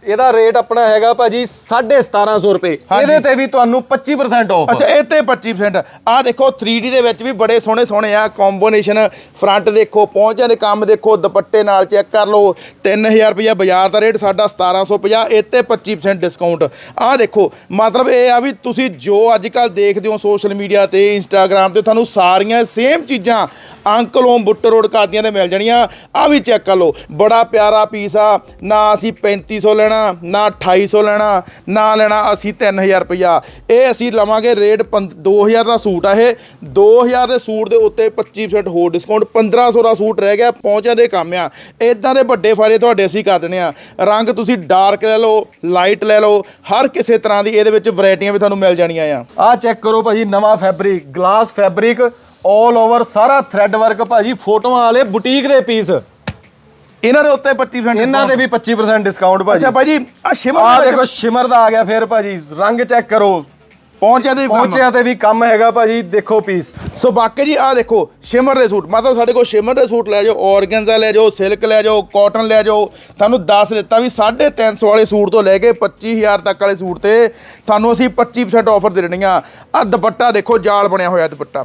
ਇਹਦਾ ਰੇਟ ਆਪਣਾ ਹੈਗਾ ਭਾਜੀ 1750 ਰੁਪਏ। ਇਹਦੇ ਤੇ ਵੀ ਤੁਹਾਨੂੰ 25% ਆਫ ਅੱਛਾ ਇਹ ਤੇ 25% ਆ ਦੇਖੋ 3D ਦੇ ਵਿੱਚ ਵੀ ਬੜੇ ਸੋਹਣੇ ਸੋਹਣੇ ਆ ਕੰਬੀਨੇਸ਼ਨ ਫਰੰਟ ਦੇਖੋ ਪਹੁੰਚਾਂ ਦੇ ਕੰਮ ਦੇਖੋ ਦੁਪੱਟੇ ਨਾਲ ਚੈੱਕ ਕਰ ਲਓ। 3000 ਰੁਪਇਆ ਬਾਜ਼ਾਰ ਦਾ ਰੇਟ ਸਾਡਾ 1750 ਇਹ ਤੇ 25% ਡਿਸਕਾਊਂਟ ਆ ਦੇਖੋ ਮਤਲਬ ਇਹ ਆ ਵੀ ਤੁਸੀਂ ਜੋ ਅੱਜ ਕੱਲ ਦੇਖਦੇ ਹੋ ਸੋਸ਼ਲ ਮੀਡੀਆ ਤੇ ਇੰਸਟਾਗ੍ਰam ਤੇ ਤੁਹਾਨੂੰ ਸਾਰੀਆਂ ਸੇਮ ਚੀਜ਼ਾਂ ਅੰਕਲੋਂ ਬੁੱਟ ਰੋਡ ਕਾਦੀਆਂ 'ਤੇ ਮਿਲ ਜਾਣੀਆਂ। ਆ ਵੀ ਚੈੱਕ ਕਰ ਲਓ। ਬੜਾ ਪਿਆਰਾ ਪੀਸ ਆ। ਨਾ ਅਸੀਂ 3500 ਲੈਣਾ, ਨਾ 2800 ਲੈਣਾ, ਨਾ ਲੈਣਾ ਅਸੀਂ 3000 ਰੁਪਇਆ ਇਹ ਅਸੀਂ ਲਵਾਂਗੇ ਰੇਟ 2000 ਦਾ ਸੂਟ ਆ ਇਹ। 2000 ਦੇ ਸੂਟ ਦੇ ਉੱਤੇ 25% ਹੋਰ ਡਿਸਕਾਊਂਟ 1500 ਦਾ ਸੂਟ ਰਹਿ ਗਿਆ ਪਹੁੰਚਾਂ ਦੇ ਕੰਮ ਆ। ਇਦਾਂ ਦੇ ਵੱਡੇ ਫਾਇਦੇ ਤੁਹਾਡੇ ਅਸੀਂ ਕਰ ਦੇਣੇ ਆ। ਰੰਗ ਤੁਸੀਂ ਡਾਰਕ ਲੈ ਲਓ ਲਾਈਟ ਲੈ ਲਓ, ਹਰ ਕਿਸੇ ਤਰ੍ਹਾਂ ਦੀ ਇਹਦੇ ਵਿੱਚ ਵੈਰਾਈਟੀਆਂ ਵੀ ਤੁਹਾਨੂੰ ਮਿਲ ਜਾਣੀਆਂ ਆ। ਆ ਚੈੱਕ ਕਰੋ ਭਾਜੀ, ਨਵਾਂ ਫੈਬਰਿਕ ਗਲਾਸ ਫੈਬਰਿਕ 올 ਓਵਰ ਸਾਰਾ ਥ੍ਰੈਡ ਵਰਕ ਭਾਜੀ ਫੋਟੋਆਂ ਵਾਲੇ ਬੁਟੀਕ ਦੇ ਪੀਸ ਇਹਨਾਂ ਦੇ ਉੱਤੇ 25% ਇਹਨਾਂ ਦੇ ਵੀ 25% ਡਿਸਕਾਊਂਟ ਭਾਜੀ। ਅੱਛਾ ਭਾਈ ਜੀ ਆ ਸ਼ਿਮਰ ਆ ਦੇਖੋ ਸ਼ਿਮਰ ਦਾ ਆ ਗਿਆ ਫੇਰ ਭਾਜੀ ਰੰਗ ਚੈੱਕ ਕਰੋ। ਪਹੁੰਚਿਆ ਦੇ ਵੀ। ਪਹੁੰਚਿਆ ਤੇ ਵੀ ਕੰਮ ਹੈਗਾ ਭਾਜੀ ਦੇਖੋ ਪੀਸ ਸੋ ਬਾਕੀ ਜੀ ਆ ਦੇਖੋ ਸ਼ਿਮਰ ਦੇ ਸੂਟ। ਮਤਲਬ ਸਾਡੇ ਕੋਲ ਸ਼ਿਮਰ ਦੇ ਸੂਟ ਲੈ ਜਾਓ ਔਰਗੈਂਜ਼ਾ ਲੈ ਜਾਓ ਸਿਲਕ ਲੈ ਜਾਓ ਕਾਟਨ ਲੈ ਜਾਓ। ਤੁਹਾਨੂੰ ਦੱਸ ਦਿੱਤਾ ਵੀ 350 ਵਾਲੇ ਸੂਟ ਤੋਂ ਲੈ ਕੇ 25000 ਤੱਕ ਵਾਲੇ ਸੂਟ ਤੇ ਤੁਹਾਨੂੰ ਅਸੀਂ 25% ਆਫਰ ਦੇ ਦੇਣੀਆਂ ਆ। ਦੁਪੱਟਾ ਦੇਖੋ ਜਾਲ ਬਣਿਆ ਹੋਇਆ ਦੁਪੱਟਾ।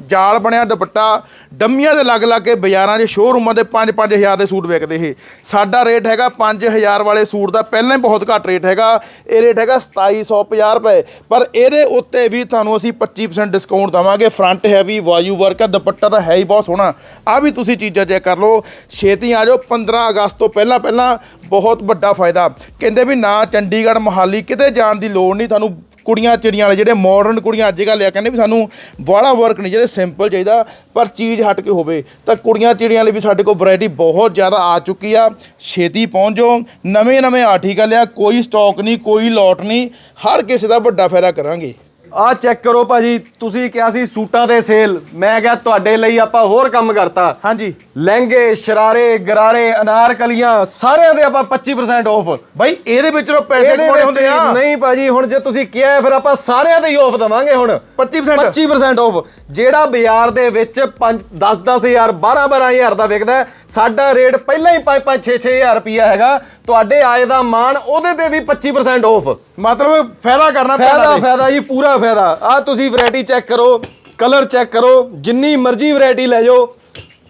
ਜਾਲ ਬਣਿਆ ਦੁਪੱਟਾ, ਡੰਮੀਆਂ ਦੇ ਲੱਗ ਲੱਗ ਕੇ ਬਾਜ਼ਾਰਾਂ 'ਚ ਸ਼ੋਰੂਮਾਂ ਦੇ 5-5000 ਦੇ ਸੂਟ ਵਿਕਦੇ ਇਹ। ਸਾਡਾ ਰੇਟ ਹੈਗਾ 5000 ਵਾਲੇ ਸੂਟ ਦਾ, ਪਹਿਲਾਂ ਹੀ ਬਹੁਤ ਘੱਟ ਰੇਟ ਹੈਗਾ। ਇਹ ਰੇਟ ਹੈਗਾ 2750 ਰੁਪਏ। ਪਰ ਇਹਦੇ ਉੱਤੇ ਵੀ ਤੁਹਾਨੂੰ ਅਸੀਂ 25% ਡਿਸਕਾਊਂਟ ਦਵਾਂਗੇ। ਫਰੰਟ ਹੈਵੀ ਵਾਯੂ ਵਰਕ ਹੈ ਦੁਪੱਟਾ ਤਾਂ ਹੈ ਹੀ ਬਹੁਤ ਸੋਹਣਾ। ਆ ਵੀ ਤੁਸੀਂ ਚੀਜ਼ਾਂ ਚੈੱਕ ਕਰ ਲਓ। ਛੇਤੀ ਆ ਜਾਓ 15 ਅਗਸਤ ਤੋਂ ਪਹਿਲਾਂ ਪਹਿਲਾਂ ਬਹੁਤ ਵੱਡਾ ਫਾਇਦਾ। ਕਹਿੰਦੇ ਵੀ ਨਾ, ਚੰਡੀਗੜ੍ਹ ਮੋਹਾਲੀ ਕਿਤੇ ਜਾਣ ਦੀ ਲੋੜ ਨਹੀਂ, ਤੁਹਾਨੂੰ ਕੁੜੀਆਂ ਚਿੜੀਆਂ ਵਾਲੇ, ਜਿਹੜੇ ਮਾਡਰਨ ਕੁੜੀਆਂ ਅੱਜ ਕੱਲ੍ਹ ਆ, ਕਹਿੰਦੇ ਵੀ ਸਾਨੂੰ ਵਾਲਾ ਵਰਕ ਨਹੀਂ, ਜਿਹੜੇ ਸਿੰਪਲ ਚਾਹੀਦਾ, ਪਰ ਚੀਜ਼ ਹਟ ਕੇ ਹੋਵੇ। ਤਾਂ ਕੁੜੀਆਂ ਚਿੜੀਆਂ ਲਈ ਵੀ ਸਾਡੇ ਕੋਲ ਵੈਰਾਈਟੀ ਬਹੁਤ ਜ਼ਿਆਦਾ ਆ ਚੁੱਕੀ ਆ। ਛੇਤੀ ਪਹੁੰਚ ਜਾਓ ਨਵੇਂ ਨਵੇਂ ਆਰਟੀਕਲ ਆ, ਕੋਈ ਸਟਾਕ ਨਹੀਂ, ਕੋਈ ਲੋਟ ਨਹੀਂ, ਹਰ ਕਿਸੇ ਦਾ ਵੱਡਾ ਫਾਇਦਾ ਕਰਾਂਗੇ। ਆ ਚੈੱਕ ਕਰੋ ਭਾਜੀ ਤੁਸੀਂ ਕਿਹਾ ਸੀ ਸੂਟਾਂ ਦੇ ਸੇਲ ਮੈਂ ਕਿਹਾ ਤੁਹਾਡੇ ਲਈ ਆਪਾਂ ਹੋਰ ਕੰਮ ਕਰਤਾ। ਹਾਂਜੀ। ਲਹਿੰਗੇ ਸ਼ਰਾਰੇ ਗਰਾਰੇ ਅਨਾਰਕਲੀਆਂ ਸਾਰਿਆਂ ਦੇ ਆਪਾਂ 25% ਆਫ ਬਾਈ ਇਹਦੇ ਵਿੱਚੋਂ ਪੈਸੇ ਇਹਦੇ ਹੁੰਦੇ ਆ? ਨਹੀਂ ਭਾਜੀ ਹੁਣ ਜੇ ਤੁਸੀਂ ਕਿਹਾ ਹੈ, ਫਿਰ ਆਪਾਂ ਸਾਰਿਆਂ ਦੇ ਹੀ ਆਫ ਦਵਾਂਗੇ ਹੁਣ। 25% 25% ਆਫ ਜਿਹੜਾ ਬਾਜ਼ਾਰ ਦੇ ਵਿੱਚ 5 10 10000 12 12000 ਦਾ ਵਿਕਦਾ ਹੈ, ਸਾਡਾ ਰੇਟ ਪਹਿਲਾਂ ਹੀ 5 5 6 6000 ਰੁਪਿਆ ਹੈਗਾ। ਤੁਹਾਡੇ ਆਏ ਦਾ ਮਾਣ ਉਹਦੇ ਤੇ ਵੀ 25% ਆਫ ਮਤਲਬ ਫਾਇਦਾ ਕਰਨਾ ਫਾਇਦਾ ਪੈਣਾ ਫਾਇਦਾ ਜੀ ਪੂਰਾ ਫਾਇਦਾ। ਆ ਤੁਸੀਂ ਵੈਰਾਈਟੀ ਚੈੱਕ ਕਰੋ ਕਲਰ ਚੈੱਕ ਕਰੋ, ਜਿੰਨੀ ਮਰਜ਼ੀ ਵੈਰਾਈਟੀ ਲੈ ਜਾਓ।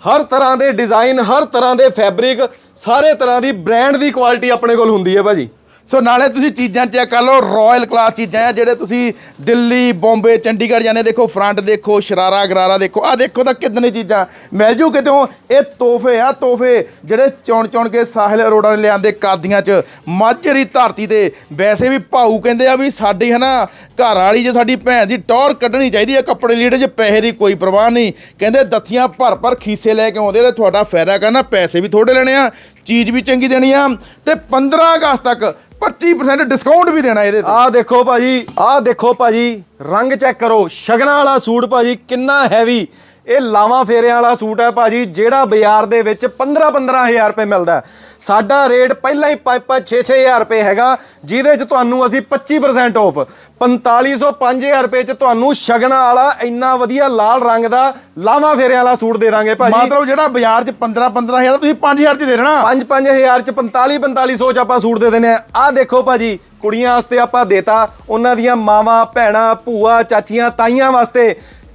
ਹਰ ਤਰ੍ਹਾਂ ਦੇ ਡਿਜ਼ਾਈਨ ਹਰ ਤਰ੍ਹਾਂ ਦੇ ਫੈਬਰਿਕ ਸਾਰੇ ਤਰ੍ਹਾਂ ਦੀ ਬ੍ਰਾਂਡ ਦੀ ਕੁਆਲਿਟੀ ਆਪਣੇ ਕੋਲ ਹੁੰਦੀ ਹੈ ਭਾਜੀ। ਸੋ ਨਾਲੇ ਤੁਸੀਂ ਚੀਜ਼ਾਂ ਚੈੱਕ ਕਰ ਲਓ ਰਾਇਲ ਕਲਾਸ ਚੀਜ਼ਾਂ ਆ, ਜਿਹੜੇ ਤੁਸੀਂ ਦਿੱਲੀ, ਬੰਬੇ, ਚੰਡੀਗੜ੍ਹ ਜਾਂਦੇ ਦੇਖੋ ਫਰੰਟ ਦੇਖੋ, ਸ਼ਰਾਰਾ ਗਰਾਰਾ ਦੇਖੋ। ਆ ਦੇਖੋ ਤਾਂ ਕਿੰਨੇ ਚੀਜ਼ਾਂ। ਮਿਲ ਜੂ ਕਿਤੋਂ ਇਹ ਤੋਹਫੇ ਆ, ਤੋਹਫੇ ਜਿਹੜੇ ਚੁਣ ਚੁਣ ਕੇ ਸਾਹਿਲ ਅਰੋੜਾ ਨੇ ਲਿਆਂਦੇ ਕਾਦੀਆਂ 'ਚ। ਮਾਝਰੀ ਧਰਤੀ ਤੇ ਵੈਸੇ ਵੀ ਭਾਊ ਕਹਿੰਦੇ ਆ ਵੀ ਸਾਡੀ ਹੈ ਨਾ ਘਰ ਵਾਲੀ ਜੇ ਸਾਡੀ ਭੈਣ ਦੀ ਟੌਰ ਕੱਢਣੀ ਚਾਹੀਦੀ ਹੈ ਕੱਪੜੇ ਲੀੜੇ 'ਚ ਪੈਸੇ ਦੀ ਕੋਈ ਪਰਵਾਹ ਨਹੀਂ। ਕਹਿੰਦੇ ਦੱਥੀਆਂ ਭਰ ਭਰ ਖੀਸੇ ਲੈ ਕੇ ਆਉਂਦੇ ਨੇ ਤੁਹਾਡਾ ਫਾਇਦਾ ਕਰਨਾ, ਪੈਸੇ ਵੀ ਥੋੜੇ ਲੈਣੇ ਆ, ਚੀਜ਼ ਵੀ ਚੰਗੀ ਦੇਣੀ ਆ। ਤੇ 15 ਅਗਸਤ ਤੱਕ 25% ਡਿਸਕਾਊਂਟ ਵੀ ਦੇਣਾ ਇਹਦੇ ਤੇ। ਆਹ ਦੇਖੋ ਭਾਜੀ, ਆਹ ਦੇਖੋ ਭਾਜੀ, ਰੰਗ ਚੈੱਕ ਕਰੋ। ਸ਼ਗਨਾਂ ਵਾਲਾ ਸੂਟ ਭਾਜੀ, ਕਿੰਨਾ ਹੈਵੀ ਇਹ ਲਾਵਾਂ ਫੇਰਿਆਂ ਵਾਲਾ ਸੂਟ ਹੈ ਭਾਜੀ ਜਿਹੜਾ ਬਾਜ਼ਾਰ ਦੇ ਵਿੱਚ 15 15000 ਰੁਪਏ ਮਿਲਦਾ। ਸਾਡਾ ਰੇਟ ਪਹਿਲਾਂ ਹੀ 5 5 6 6000 ਰੁਪਏ ਹੈਗਾ ਜਿਹਦੇ 'ਚ ਤੁਹਾਨੂੰ ਅਸੀਂ 25% ਆਫ 4500 5000 ਰੁਪਏ 'ਚ ਤੁਹਾਨੂੰ ਸ਼ਗਨਾਂ ਵਾਲਾ ਇੰਨਾ ਵਧੀਆ ਲਾਲ ਰੰਗ ਦਾ ਲਾਵਾਂ ਫੇਰਿਆਂ ਵਾਲਾ ਸੂਟ ਦੇ ਦਾਂਗੇ ਭਾਜੀ। ਮਤਲਬ ਜਿਹੜਾ ਬਾਜ਼ਾਰ 'ਚ 15 15000 ਤੁਸੀਂ 5000 'ਚ ਦੇ ਦੇਣਾ। 5-5000 ਚ 45-4500 ਚ ਆਪਾਂ ਸੂਟ ਦੇ ਦਿੰਦੇ ਆ ਆਹ ਦੇਖੋ ਭਾਜੀ ਕੁੜੀਆਂ ਵਾਸਤੇ ਆਪਾਂ ਦੇਤਾ ਉਹਨਾਂ ਦੀਆਂ ਮਾਵਾਂ ਭੈਣਾਂ ਭੂਆ ਚਾਚੀਆਂ ਤਾਈਆਂ ਵਾਸਤੇ।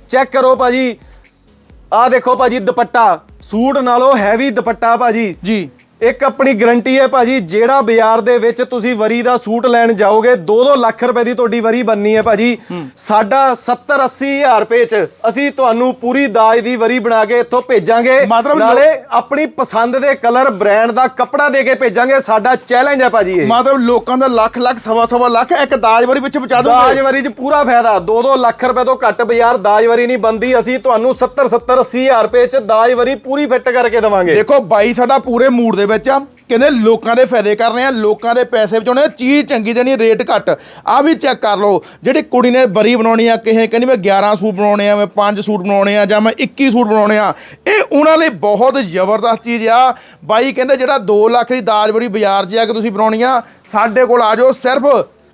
ਚੈੱਕ ਕਰੋ ਭਾਜੀ ਆਹ ਦੇਖੋ ਭਾਜੀ ਦੁਪੱਟਾ। ਸੂਟ ਨਾਲੋਂ ਹੈਵੀ ਦੁਪੱਟਾ ਭਾਜੀ। ਜੀ। ਇੱਕ ਆਪਣੀ ਗਰੰਟੀ ਹੈ ਭਾਜੀ ਜਿਹੜਾ ਬਾਜ਼ਾਰ ਦੇ ਵਿੱਚ ਤੁਸੀਂ ਵਰੀ ਦਾ ਸੂਟ ਲੈਣ ਜਾਓਗੇ 2-2 ਲੱਖ ਰੁਪਏ ਦੀ ਤੁਹਾਡੀ ਵਰੀ ਬੰਨੀ ਹੈ ਭਾਜੀ। ਸਾਡਾ 70-80 ਹਜ਼ਾਰ ਰੁਪਏ ਚ ਅਸੀਂ ਤੁਹਾਨੂੰ ਪੂਰੀ ਦਾਜ ਦੀ ਵਰੀ ਬਣਾ ਕੇ ਇੱਥੋਂ ਭੇਜਾਂਗੇ। ਨਾਲੇ ਆਪਣੀ ਪਸੰਦ ਦੇ ਕਲਰ ਬ੍ਰਾਂਡ ਦਾ ਕੱਪੜਾ ਦੇ ਕੇ ਭੇਜਾਂਗੇ ਸਾਡਾ ਚੈਲੰਜ ਹੈ ਭਾਜੀ ਇਹ। ਮਤਲਬ ਲੋਕਾਂ ਦਾ ਲੱਖ ਲੱਖ ਸਵਾ ਸਵਾ ਲੱਖ ਇੱਕ ਦਾਜ ਵਾਰੀ ਵਿੱਚ ਬਚਾ ਦਾਜ ਦੋਗੇ ਵਰੀ 'ਚ ਪੂਰਾ ਫਾਇਦਾ 2-2 ਲੱਖ ਰੁਪਏ ਤੋਂ ਘੱਟ ਬਾਜ਼ਾਰ ਦਾਜ ਵਰੀ ਨਹੀਂ ਬੰਦੀ ਅਸੀਂ ਤੁਹਾਨੂੰ 70-70 80 ਹਜ਼ਾਰ ਰੁਪਏ 'ਚ ਦਾਜ ਵਰੀ ਪੂਰੀ ਫਿੱਟ ਕਰਕੇ ਦੇਵਾਂਗੇ। ਦੇਖੋ ਬਾਈ ਸਾਡਾ ਪੂਰੇ ਮੂਡ ਦੇ ਵਿੱਚ ਕਹਿੰਦੇ ਲੋਕਾਂ ਦੇ ਫਾਇਦੇ ਕਰਨੇ ਆ, ਲੋਕਾਂ ਦੇ ਪੈਸੇ ਬਚਾਉਣੇ ਆ, ਚੀਜ਼ ਚੰਗੀ ਦੇਣੀ ਰੇਟ ਘੱਟ। ਆ ਵੀ ਚੈੱਕ ਕਰ ਲਓ, ਜਿਹੜੀ ਕੁੜੀ ਨੇ ਬਰੀ ਬਣਾਉਣੀ ਆ, ਕਿਸੇ ਕਹਿੰਦੀ ਮੈਂ 11 ਸੂਟ ਬਣਾਉਣੇ ਆ, ਮੈਂ 5 ਸੂਟ ਬਣਾਉਣੇ ਆ, ਜਾਂ ਮੈਂ 21 ਸੂਟ ਬਣਾਉਣੇ ਆ, ਇਹ ਉਹਨਾਂ ਲਈ ਬਹੁਤ ਜ਼ਬਰਦਸਤ ਚੀਜ਼ ਆ। ਬਾਈ ਕਹਿੰਦੇ ਜਿਹੜਾ 2 ਲੱਖ ਦੀ ਦਾਜ ਬੜੀ ਬਾਜ਼ਾਰ 'ਚ ਆ, ਕੇ ਤੁਸੀਂ ਬਣਾਉਣੀ ਆ, ਸਾਡੇ ਕੋਲ ਆ ਜਾਓ, ਸਿਰਫ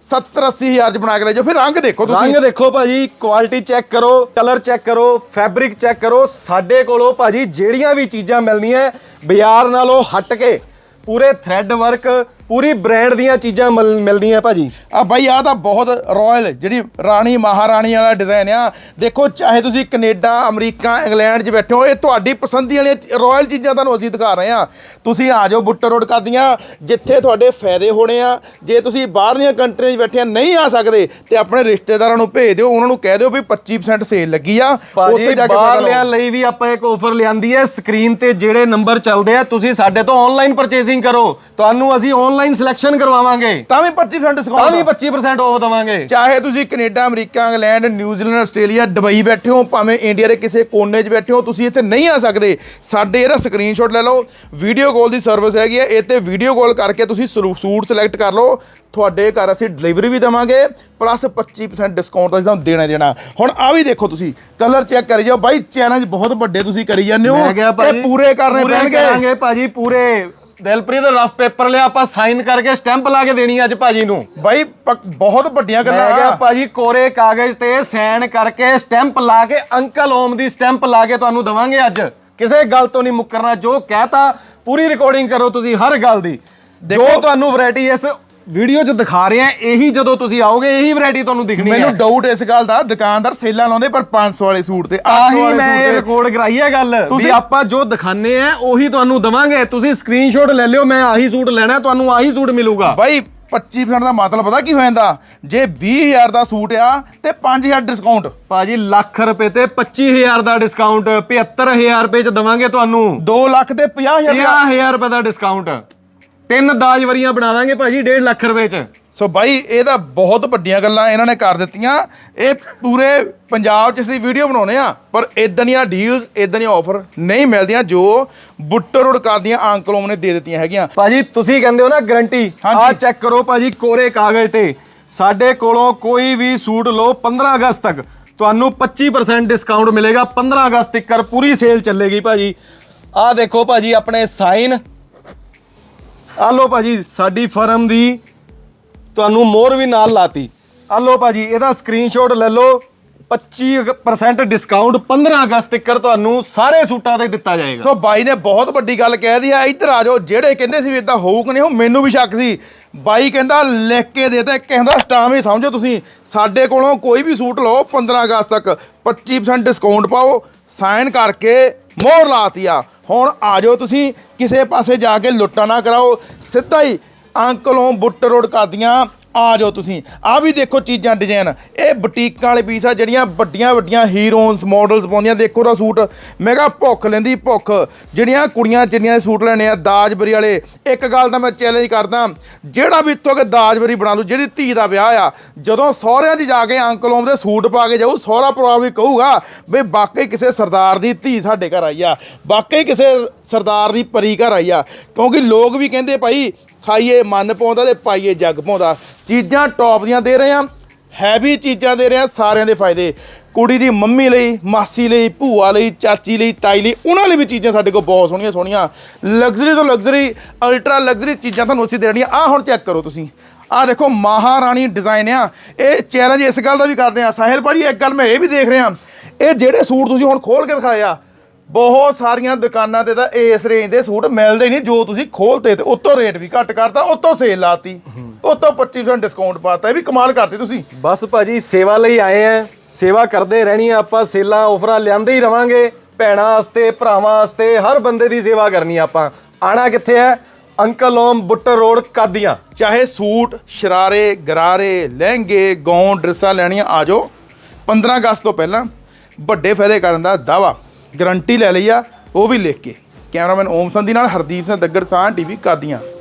70 80 ਹਜ਼ਾਰ 'ਚ ਬਣਾ ਕੇ ਲੈ ਜਾਓ। ਫਿਰ ਰੰਗ ਦੇਖੋ ਤੁਸੀਂ। ਰੰਗ ਦੇਖੋ ਭਾਜੀ ਕੁਆਲਿਟੀ ਚੈੱਕ ਕਰੋ ਕਲਰ ਚੈੱਕ ਕਰੋ ਫੈਬਰਿਕ ਚੈੱਕ ਕਰੋ। ਸਾਡੇ ਕੋਲੋਂ ਭਾਜੀ, ਜਿਹੜੀਆਂ ਵੀ ਚੀਜ਼ਾਂ ਮਿਲਣੀਆਂ, ਬਾਜ਼ਾਰ ਨਾਲੋਂ ਹਟ ਕੇ ਪੂਰੇ ਥ੍ਰੈਡ ਵਰਕ ਪੂਰੀ ਬ੍ਰਾਂਡ ਦੀਆਂ ਚੀਜ਼ਾਂ ਮਿਲ- ਮਿਲਦੀਆਂ ਭਾਜੀ। ਆ ਬਾਈ ਆ ਤਾਂ ਬਹੁਤ ਰਾਇਲ ਜਿਹੜੀ ਰਾਣੀ ਮਹਾਰਾਣੀ ਵਾਲਾ ਡਿਜ਼ਾਈਨ ਆ। ਦੇਖੋ ਚਾਹੇ ਤੁਸੀਂ ਕੈਨੇਡਾ ਅਮਰੀਕਾ ਇੰਗਲੈਂਡ 'ਚ ਬੈਠੇ ਹੋ ਇਹ ਤੁਹਾਡੀ ਪਸੰਦੀ ਵਾਲੀਆਂ ਰਾਇਲ ਚੀਜ਼ਾਂ ਤੁਹਾਨੂੰ ਅਸੀਂ ਦਿਖਾ ਰਹੇ ਆ ਤੁਸੀਂ ਆ ਜਾਓ ਬੁੱਟਰ ਰੋਡ ਕਰਦੀਆਂ ਜਿੱਥੇ ਤੁਹਾਡੇ ਫਾਇਦੇ ਹੋਣੇ ਆ। ਜੇ ਤੁਸੀਂ ਬਾਹਰਲੀਆਂ ਕੰਟਰੀਆਂ 'ਚ ਬੈਠੇ ਆ ਨਹੀਂ ਆ ਸਕਦੇ ਤੇ ਆਪਣੇ ਰਿਸ਼ਤੇਦਾਰਾਂ ਨੂੰ ਭੇਜ ਦਿਓ ਉਹਨਾਂ ਨੂੰ ਕਹਿ ਦਿਓ ਵੀ 25% ਸੇਲ ਲੱਗੀ ਆ। ਉੱਥੇ ਜਾ ਕੇ ਬਾਹਰਲਿਆਂ ਲਈ ਵੀ ਆਪਾਂ ਇੱਕ ਆਫਰ ਲਿਆਂਦੀ ਹੈ। ਸਕਰੀਨ ਤੇ ਜਿਹੜੇ ਨੰਬਰ ਚੱਲਦੇ ਆ ਤੁਸੀਂ ਸਾਡੇ ਤੋਂ ਆਨਲਾਈਨ ਪਰਚੇਸਿੰਗ ਕਰੋ। ਤੁਹਾਨੂੰ ਅਸੀਂ ਆਨਲਾਈਨ ਸਿਲੈਕਸ਼ਨ ਕਰਵਾਵਾਂਗੇ। ਤਾਂ ਵੀ 25% ਤਾਂ ਡਿਸਕਾਊਂਟ ਵੀ 25% ਆਫ ਦਵਾਂਗੇ। ਚਾਹੇ ਤੁਸੀਂ Canada America England New Zealand Australia Dubai ਬੈਠੇ ਹੋ ਭਾਵੇਂ ਇੰਡੀਆ ਦੇ ਕਿਸੇ ਕੋਨੇ 'ਚ ਬੈਠੇ ਹੋ ਤੁਸੀਂ ਇੱਥੇ ਨਹੀਂ ਆ ਸਕਦੇ। ਸਾਡੇ ਇਹਦਾ ਸਕਰੀਨਸ਼ਾਟ ਲੈ ਲਓ। ਵੀਡੀਓ ਕਾਲ ਦੀ ਸਰਵਿਸ ਹੈਗੀ ਹੈ ਇਹ ਤੇ ਵੀਡੀਓ ਕਾਲ ਕਰਕੇ ਤੁਸੀਂ ਸਲੂ- ਸੂਟ ਸਿਲੈਕਟ ਕਰ ਲਓ। ਤੁਹਾਡੇ ਘਰ ਅਸੀਂ ਡਿਲੀਵਰੀ ਵੀ ਦੇਵਾਂਗੇ ਪਲੱਸ 25% ਡਿਸਕਾਊਂਟ ਅਸੀਂ ਤੁਹਾਨੂੰ ਦੇਣਾ ਹੀ ਦੇਣਾ। ਹੁਣ ਆ ਵੀ ਦੇਖੋ ਤੁਸੀਂ। ਕਲਰ ਚੈੱਕ ਕਰੀ ਜਾਓ। ਬਾਈ ਚੈਲੰਜ ਬਹੁਤ ਵੱਡੇ ਤੁਸੀਂ ਕਰੀ ਜਾਂਦੇ ਹੋ। ਮੈਂ ਕਿਹਾ ਭਾਜੀ ਇਹ ਪੂਰੇ ਕਰਨੇ ਪੂਰੇ ਪੈਣਗੇ। ਕਰਾਂਗੇ ਭਾਜੀ ਪੂਰੇ। ਦਿਲਪ੍ਰੀਤ ਰਫ ਪੇਪਰ ਲਿਆ ਆਪਾਂ ਸਾਈਨ ਕਰਕੇ ਸਟੈਂਪ ਲਾ ਕੇ ਦੇਣੀ ਅੱਜ ਭਾਜੀ ਨੂੰ। ਬਾਈ ਪੱਕ- ਬਹੁਤ ਵੱਡੀਆਂ ਮੈਂ ਕਿਹਾ ਗੱਲਾਂ ਭਾਜੀ ਕੋਰੇ ਕਾਗਜ਼ ਤੇ ਸਾਈਨ ਕਰਕੇ ਸਟੈਂਪ ਲਾ ਕੇ ਅੰਕਲ ਓਮ ਦੀ ਸਟੈਂਪ ਲਾ ਕੇ ਤੁਹਾਨੂੰ ਦਵਾਂਗੇ ਅੱਜ। ਕਿਸੇ ਗੱਲ ਤੋਂ ਨਹੀਂ ਮੁੱਕਰਨਾ ਜੋ ਕਹਿਤਾ ਪੂਰੀ ਰਿਕਾਰਡਿੰਗ ਕਰੋ ਤੁਸੀਂ ਹਰ ਗੱਲ ਦੀ। ਜੋ ਤੁਹਾਨੂੰ ਵੈਰਾਈਟੀ ਇਸ ਵੀਡੀਓ 'ਚ ਦਿਖਾ ਰਹੇ ਆ ਇਹੀ ਜਦੋਂ ਤੁਸੀਂ ਆਓਗੇ ਇਹੀ ਵੈਰਾਈਟੀ ਤੁਹਾਨੂੰ ਦਿਖਣੀ ਮੈਨੂੰ ਹੈ। ਡਾਊਟ ਇਸ ਗੱਲ ਦਾ ਦੁਕਾਨਦਾਰ ਸੇਲਾਂ ਲਾਉਂਦੇ ਪਰ 500 ਵਾਲੇ ਸੂਟ ਤੇ 800 ਆਹੀ ਵਾਲੇ ਮੈਂ ਸੂਟ ਇਹ ਤੇ। ਰਿਕਾਰਡ ਕਰਾਈ ਹੈ ਗੱਲ। ਵੀ ਆਪਾਂ ਜੋ ਦਿਖਾਣੇ ਆ ਉਹੀ ਤੁਹਾਨੂੰ ਦਵਾਂਗੇ। ਤੁਸੀਂ ਸਕਰੀਨਸ਼ਾਟ ਲੈ ਲਿਓ ਮੈਂ ਆਹੀ ਸੂਟ ਲੈਣਾ ਤੁਹਾਨੂੰ ਆਹੀ ਸੂਟ ਮਿਲੂਗਾ। ਬਾਈ 25% ਦਾ ਮਤਲਬ ਪਤਾ ਕੀ ਹੋ ਜਾਂਦਾ? ਜੇ 20000 ਦਾ ਸੂਟ ਆ ਤੇ 5000 ਡਿਸਕਾਊਂਟ ਭਾਜੀ ਲੱਖ ਰੁਪਏ ਤੇ 25000 ਦਾ ਡਿਸਕਾਊਂਟ 75000 ਰੁਪਏ ਚ ਦਵਾਂਗੇ ਤੁਹਾਨੂੰ। 2 ਲੱਖ ਤੇ 50000 ਦਾ 50000 ਰੁਪਏ ਦਾ ਡਿਸਕਾਊਂਟ ਤਿੰਨ ਦਾਜ ਵਰੀਆਂ ਬਣਾ ਦਾਂਗੇ ਭਾਜੀ 1.5 ਲੱਖ ਰੁਪਏ ਚ। ਸੋ ਬਾਈ ਇਹ ਤਾਂ ਬਹੁਤ ਵੱਡੀਆਂ ਗੱਲਾਂ ਇਹਨਾਂ ਨੇ ਕਰ ਦਿੱਤੀਆਂ। ਇਹ ਪੂਰੇ ਪੰਜਾਬ 'ਚ ਅਸੀਂ ਵੀਡੀਓ ਬਣਾਉਨੇ ਆ ਪਰ ਇਦਾਂ ਦੀਆਂ ਡੀਲਸ ਇਦਾਂ ਦੀਆਂ ਆਫਰ ਨਹੀਂ ਮਿਲਦੀਆਂ ਜੋ ਬੁੱਟਰ ਰੋਡ ਕਰਦੀਆਂ ਅੰਕਲੋਮ ਨੇ ਦੇ ਦਿੱਤੀਆਂ ਹੈਗੀਆਂ। ਭਾਜੀ ਤੁਸੀਂ ਕਹਿੰਦੇ ਹੋ ਨਾ ਗਰੰਟੀ। ਆਹ ਚੈੱਕ ਕਰੋ ਭਾਜੀ ਕੋਰੇ ਕਾਗਜ਼ ਤੇ। ਸਾਡੇ ਕੋਲੋਂ ਕੋਈ ਵੀ ਸੂਟ ਲਓ 15 ਅਗਸਤ ਤੱਕ। ਤੁਹਾਨੂੰ 25% ਡਿਸਕਾਊਂਟ ਮਿਲੇਗਾ। 15 ਅਗਸਤ ਤੱਕ ਪੂਰੀ ਸੇਲ ਚੱਲੇਗੀ ਭਾਜੀ। ਆਹ ਦੇਖੋ ਭਾਜੀ ਆਪਣੇ ਸਾਈਨ ਆਹ ਲਓ ਭਾਜੀ, ਸਾਡੀ ਫਰਮ ਦੀ ਤੁਹਾਨੂੰ ਮੋਰ ਵੀ ਨਾਲ ਲਾਤੀ। ਆਹ ਲਓ ਭਾਜੀ, ਇਹਦਾ ਸਕਰੀਨਸ਼ਾਟ ਲੈ ਲਓ। 25% ਡਿਸਕਾਊਂਟ 15 ਅਗਸਤ ਤੱਕ ਤੁਹਾਨੂੰ ਸਾਰੇ ਸੂਟਾਂ ਤੇ ਦਿੱਤਾ ਜਾਏਗਾ। ਸੋ ਬਾਈ ਨੇ ਬਹੁਤ ਵੱਡੀ ਗੱਲ ਕਹਿ ਦੀ ਆ, ਇੱਧਰ ਆ ਜਾਓ। ਜਿਹੜੇ ਕਹਿੰਦੇ ਸੀ ਵੀ ਇਦਾਂ ਹੋਊਗਾ ਨਹੀਂ ਉਹ ਮੈਨੂੰ ਵੀ ਸ਼ੱਕ ਸੀ। ਬਾਈ ਕਹਿੰਦਾ, ਲਿਖ ਕੇ ਦੇ ਤਾਂ ਕਹਿੰਦਾ ਸਟਾਮ ਹੀ ਸਮਝੋ ਤੁਸੀਂ। ਸਾਡੇ ਕੋਲੋਂ ਕੋਈ ਵੀ ਸੂਟ ਲਓ 15 ਅਗਸਤ ਤੱਕ। 25% ਡਿਸਕਾਊਂਟ ਪਾਓ। ਸਾਈਨ ਕਰਕੇ ਮੋਹਰ ਲਾਤੀ ਆ। ਹੁਣ ਆ ਜਾਓ ਤੁਸੀਂ, ਕਿਸੇ ਪਾਸੇ ਜਾ ਕੇ ਲੁੱਟਾ ਨਾ ਕਰਾਓ। ਸਿੱਧਾ ਹੀ ਅੰਕਲੋਂ ਬੁੱਟ ਰੋਡ ਕਰਦੀਆਂ ਆ ਜਾਓ ਤੁਸੀਂ। ਆ ਵੀ ਦੇਖੋ ਚੀਜ਼ਾਂ ਡਿਜ਼ਾਈਨ ਇਹ ਬੁਟੀਕਾਂ ਵਾਲੇ ਪੀਸ ਆ, ਜਿਹੜੀਆਂ ਵੱਡੀਆਂ ਵੱਡੀਆਂ ਹੀਰੋਇਨਸ ਮਾਡਲਸ ਪਾਉਂਦੀਆਂ। ਦੇਖੋ ਦਾ ਸੂਟ, ਮੈਂ ਕਿਹਾ ਭੁੱਖ ਲੈਂਦੀ ਭੁੱਖ। ਜਿਹੜੀਆਂ ਕੁੜੀਆਂ ਜਿੰਨੀਆਂ ਨੇ ਸੂਟ ਲੈਣੇ ਆ ਦਾਜਬਰੀ ਵਾਲੇ। ਇੱਕ ਗੱਲ ਤਾਂ ਮੈਂ ਚੈਲੰਜ ਕਰਦਾ, ਜਿਹੜਾ ਵੀ ਇੱਥੋਂ ਕਿ ਦਾਜਬਰੀ ਬਣਾ ਲੂ ਜਿਹੜੀ ਧੀ ਦਾ ਵਿਆਹ ਆ, ਜਦੋਂ ਸਹੁਰਿਆਂ 'ਚ ਜਾ ਕੇ ਅੰਕਲ ਦੇ ਸੂਟ ਪਾ ਕੇ ਜਾਊ, ਸਹੁਰਾ ਪਰਿਵਾਰ ਵੀ ਕਹੂਗਾ, ਵੀ ਵਾਕਈ ਕਿਸੇ ਸਰਦਾਰ ਦੀ ਧੀ ਸਾਡੇ ਘਰ ਆਈ ਆ। ਵਾਕਈ ਕਿਸੇ ਸਰਦਾਰ ਦੀ ਪਰੀ ਘਰ ਆਈ ਆ। ਕਿਉਂਕਿ ਲੋਕ ਵੀ ਕਹਿੰਦੇ ਭਾਈ, ਖਾਈਏ ਮਨ ਪਾਉਂਦਾ ਤੇ ਪਾਈਏ ਜੱਗ ਪਾਉਂਦਾ। ਚੀਜ਼ਾਂ ਟੌਪ ਦੀਆਂ ਦੇ ਰਹੇ ਆ ਹੈਵੀ ਚੀਜ਼ਾਂ ਦੇ ਰਹੇ ਆ ਸਾਰਿਆਂ ਦੇ ਫਾਇਦੇ। ਕੁੜੀ ਦੀ ਮੰਮੀ ਲਈ, ਮਾਸੀ ਲਈ, ਭੂਆ ਲਈ, ਚਾਚੀ ਲਈ, ਤਾਈ ਲਈ, ਉਹਨਾਂ ਲਈ ਵੀ ਚੀਜ਼ਾਂ ਸਾਡੇ ਕੋਲ ਬਹੁਤ ਸੋਹਣੀਆਂ ਸੋਹਣੀਆਂ। ਲਗਜ਼ਰੀ ਤੋਂ ਲਗਜ਼ਰੀ ਅਲਟਰਾ ਲਗਜ਼ਰੀ ਚੀਜ਼ਾਂ ਤੁਹਾਨੂੰ ਅਸੀਂ ਦੇਣੀਆਂ। ਆ ਹੁਣ ਚੈੱਕ ਕਰੋ ਤੁਸੀਂ। ਆਹ ਦੇਖੋ ਮਹਾਰਾਣੀ ਡਿਜ਼ਾਈਨ ਆ। ਇਹ ਚੈਲੰਜ ਇਸ ਗੱਲ ਦਾ ਵੀ ਕਰਦੇ ਆ। ਸਾਹਿਲ ਭਾਜੀ, ਇੱਕ ਗੱਲ ਮੈਂ ਇਹ ਵੀ ਦੇਖ ਰਿਹਾ। ਇਹ ਜਿਹੜੇ ਸੂਟ ਤੁਸੀਂ ਹੁਣ ਖੋਲ ਕੇ ਦਿਖਾਏ ਆ ਬਹੁਤ ਸਾਰੀਆਂ ਦੁਕਾਨਾਂ ਤੇ ਤਾਂ ਇਸ ਰੇਂਜ ਦੇ ਸੂਟ ਮਿਲਦੇ ਹੀ ਨਹੀਂ ਜੋ ਤੁਸੀਂ ਖੋਲਤੇ ਤੇ ਉਤੋਂ ਰੇਟ ਵੀ ਘੱਟ ਕਰਤਾ ਉਤੋਂ ਸੇਲ ਲਾਤੀ। ਉਤੋਂ 25% ਡਿਸਕਾਊਂਟ ਪਾਤਾ ਇਹ ਵੀ ਕਮਾਲ ਕਰਤੀ ਤੁਸੀਂ। ਬਸ ਭਾਜੀ ਸੇਵਾ ਲਈ ਆਏ ਆ ਸੇਵਾ ਕਰਦੇ ਰਹਿਣੀ ਆ ਆਪਾਂ ਸੇਲਾਂ ਆਫਰਾਂ ਲਿਆਂਦੇ ਹੀ ਰਵਾਂਗੇ। ਭੈਣਾਂ ਵਾਸਤੇ ਭਰਾਵਾਂ ਵਾਸਤੇ ਹਰ ਬੰਦੇ ਦੀ ਸੇਵਾ ਕਰਨੀ ਆ ਆਪਾਂ। ਆਣਾ ਕਿੱਥੇ ਹੈ? Uncle Om Buttar road Qadian. ਚਾਹੇ ਸੂਟ ਸ਼ਰਾਰੇ ਗਰਾਰੇ ਲਹਿੰਗੇ ਗੌਨ ਡਰੈਸਾਂ ਲੈਣੀਆਂ ਆ ਜਾਓ। 15 ਅਗਸਤ ਤੋਂ ਪਹਿਲਾਂ ਵੱਡੇ ਫਾਇਦੇ ਕਰਨ ਦਾ ਦਾਵਾ ਗਰੰਟੀ ਲੈ ਲਈ ਆ, ਉਹ ਵੀ ਲਿਖ ਕੇ। ਕੈਮਰਾਮੈਨ ਓਮ ਸੰਧੀ ਨਾਲ ਹਰਦੀਪ ਸਿੰਘ ਦੱਗੜ ਸਾਹ ਟੀਵੀ, ਕਾਦੀਆਂ।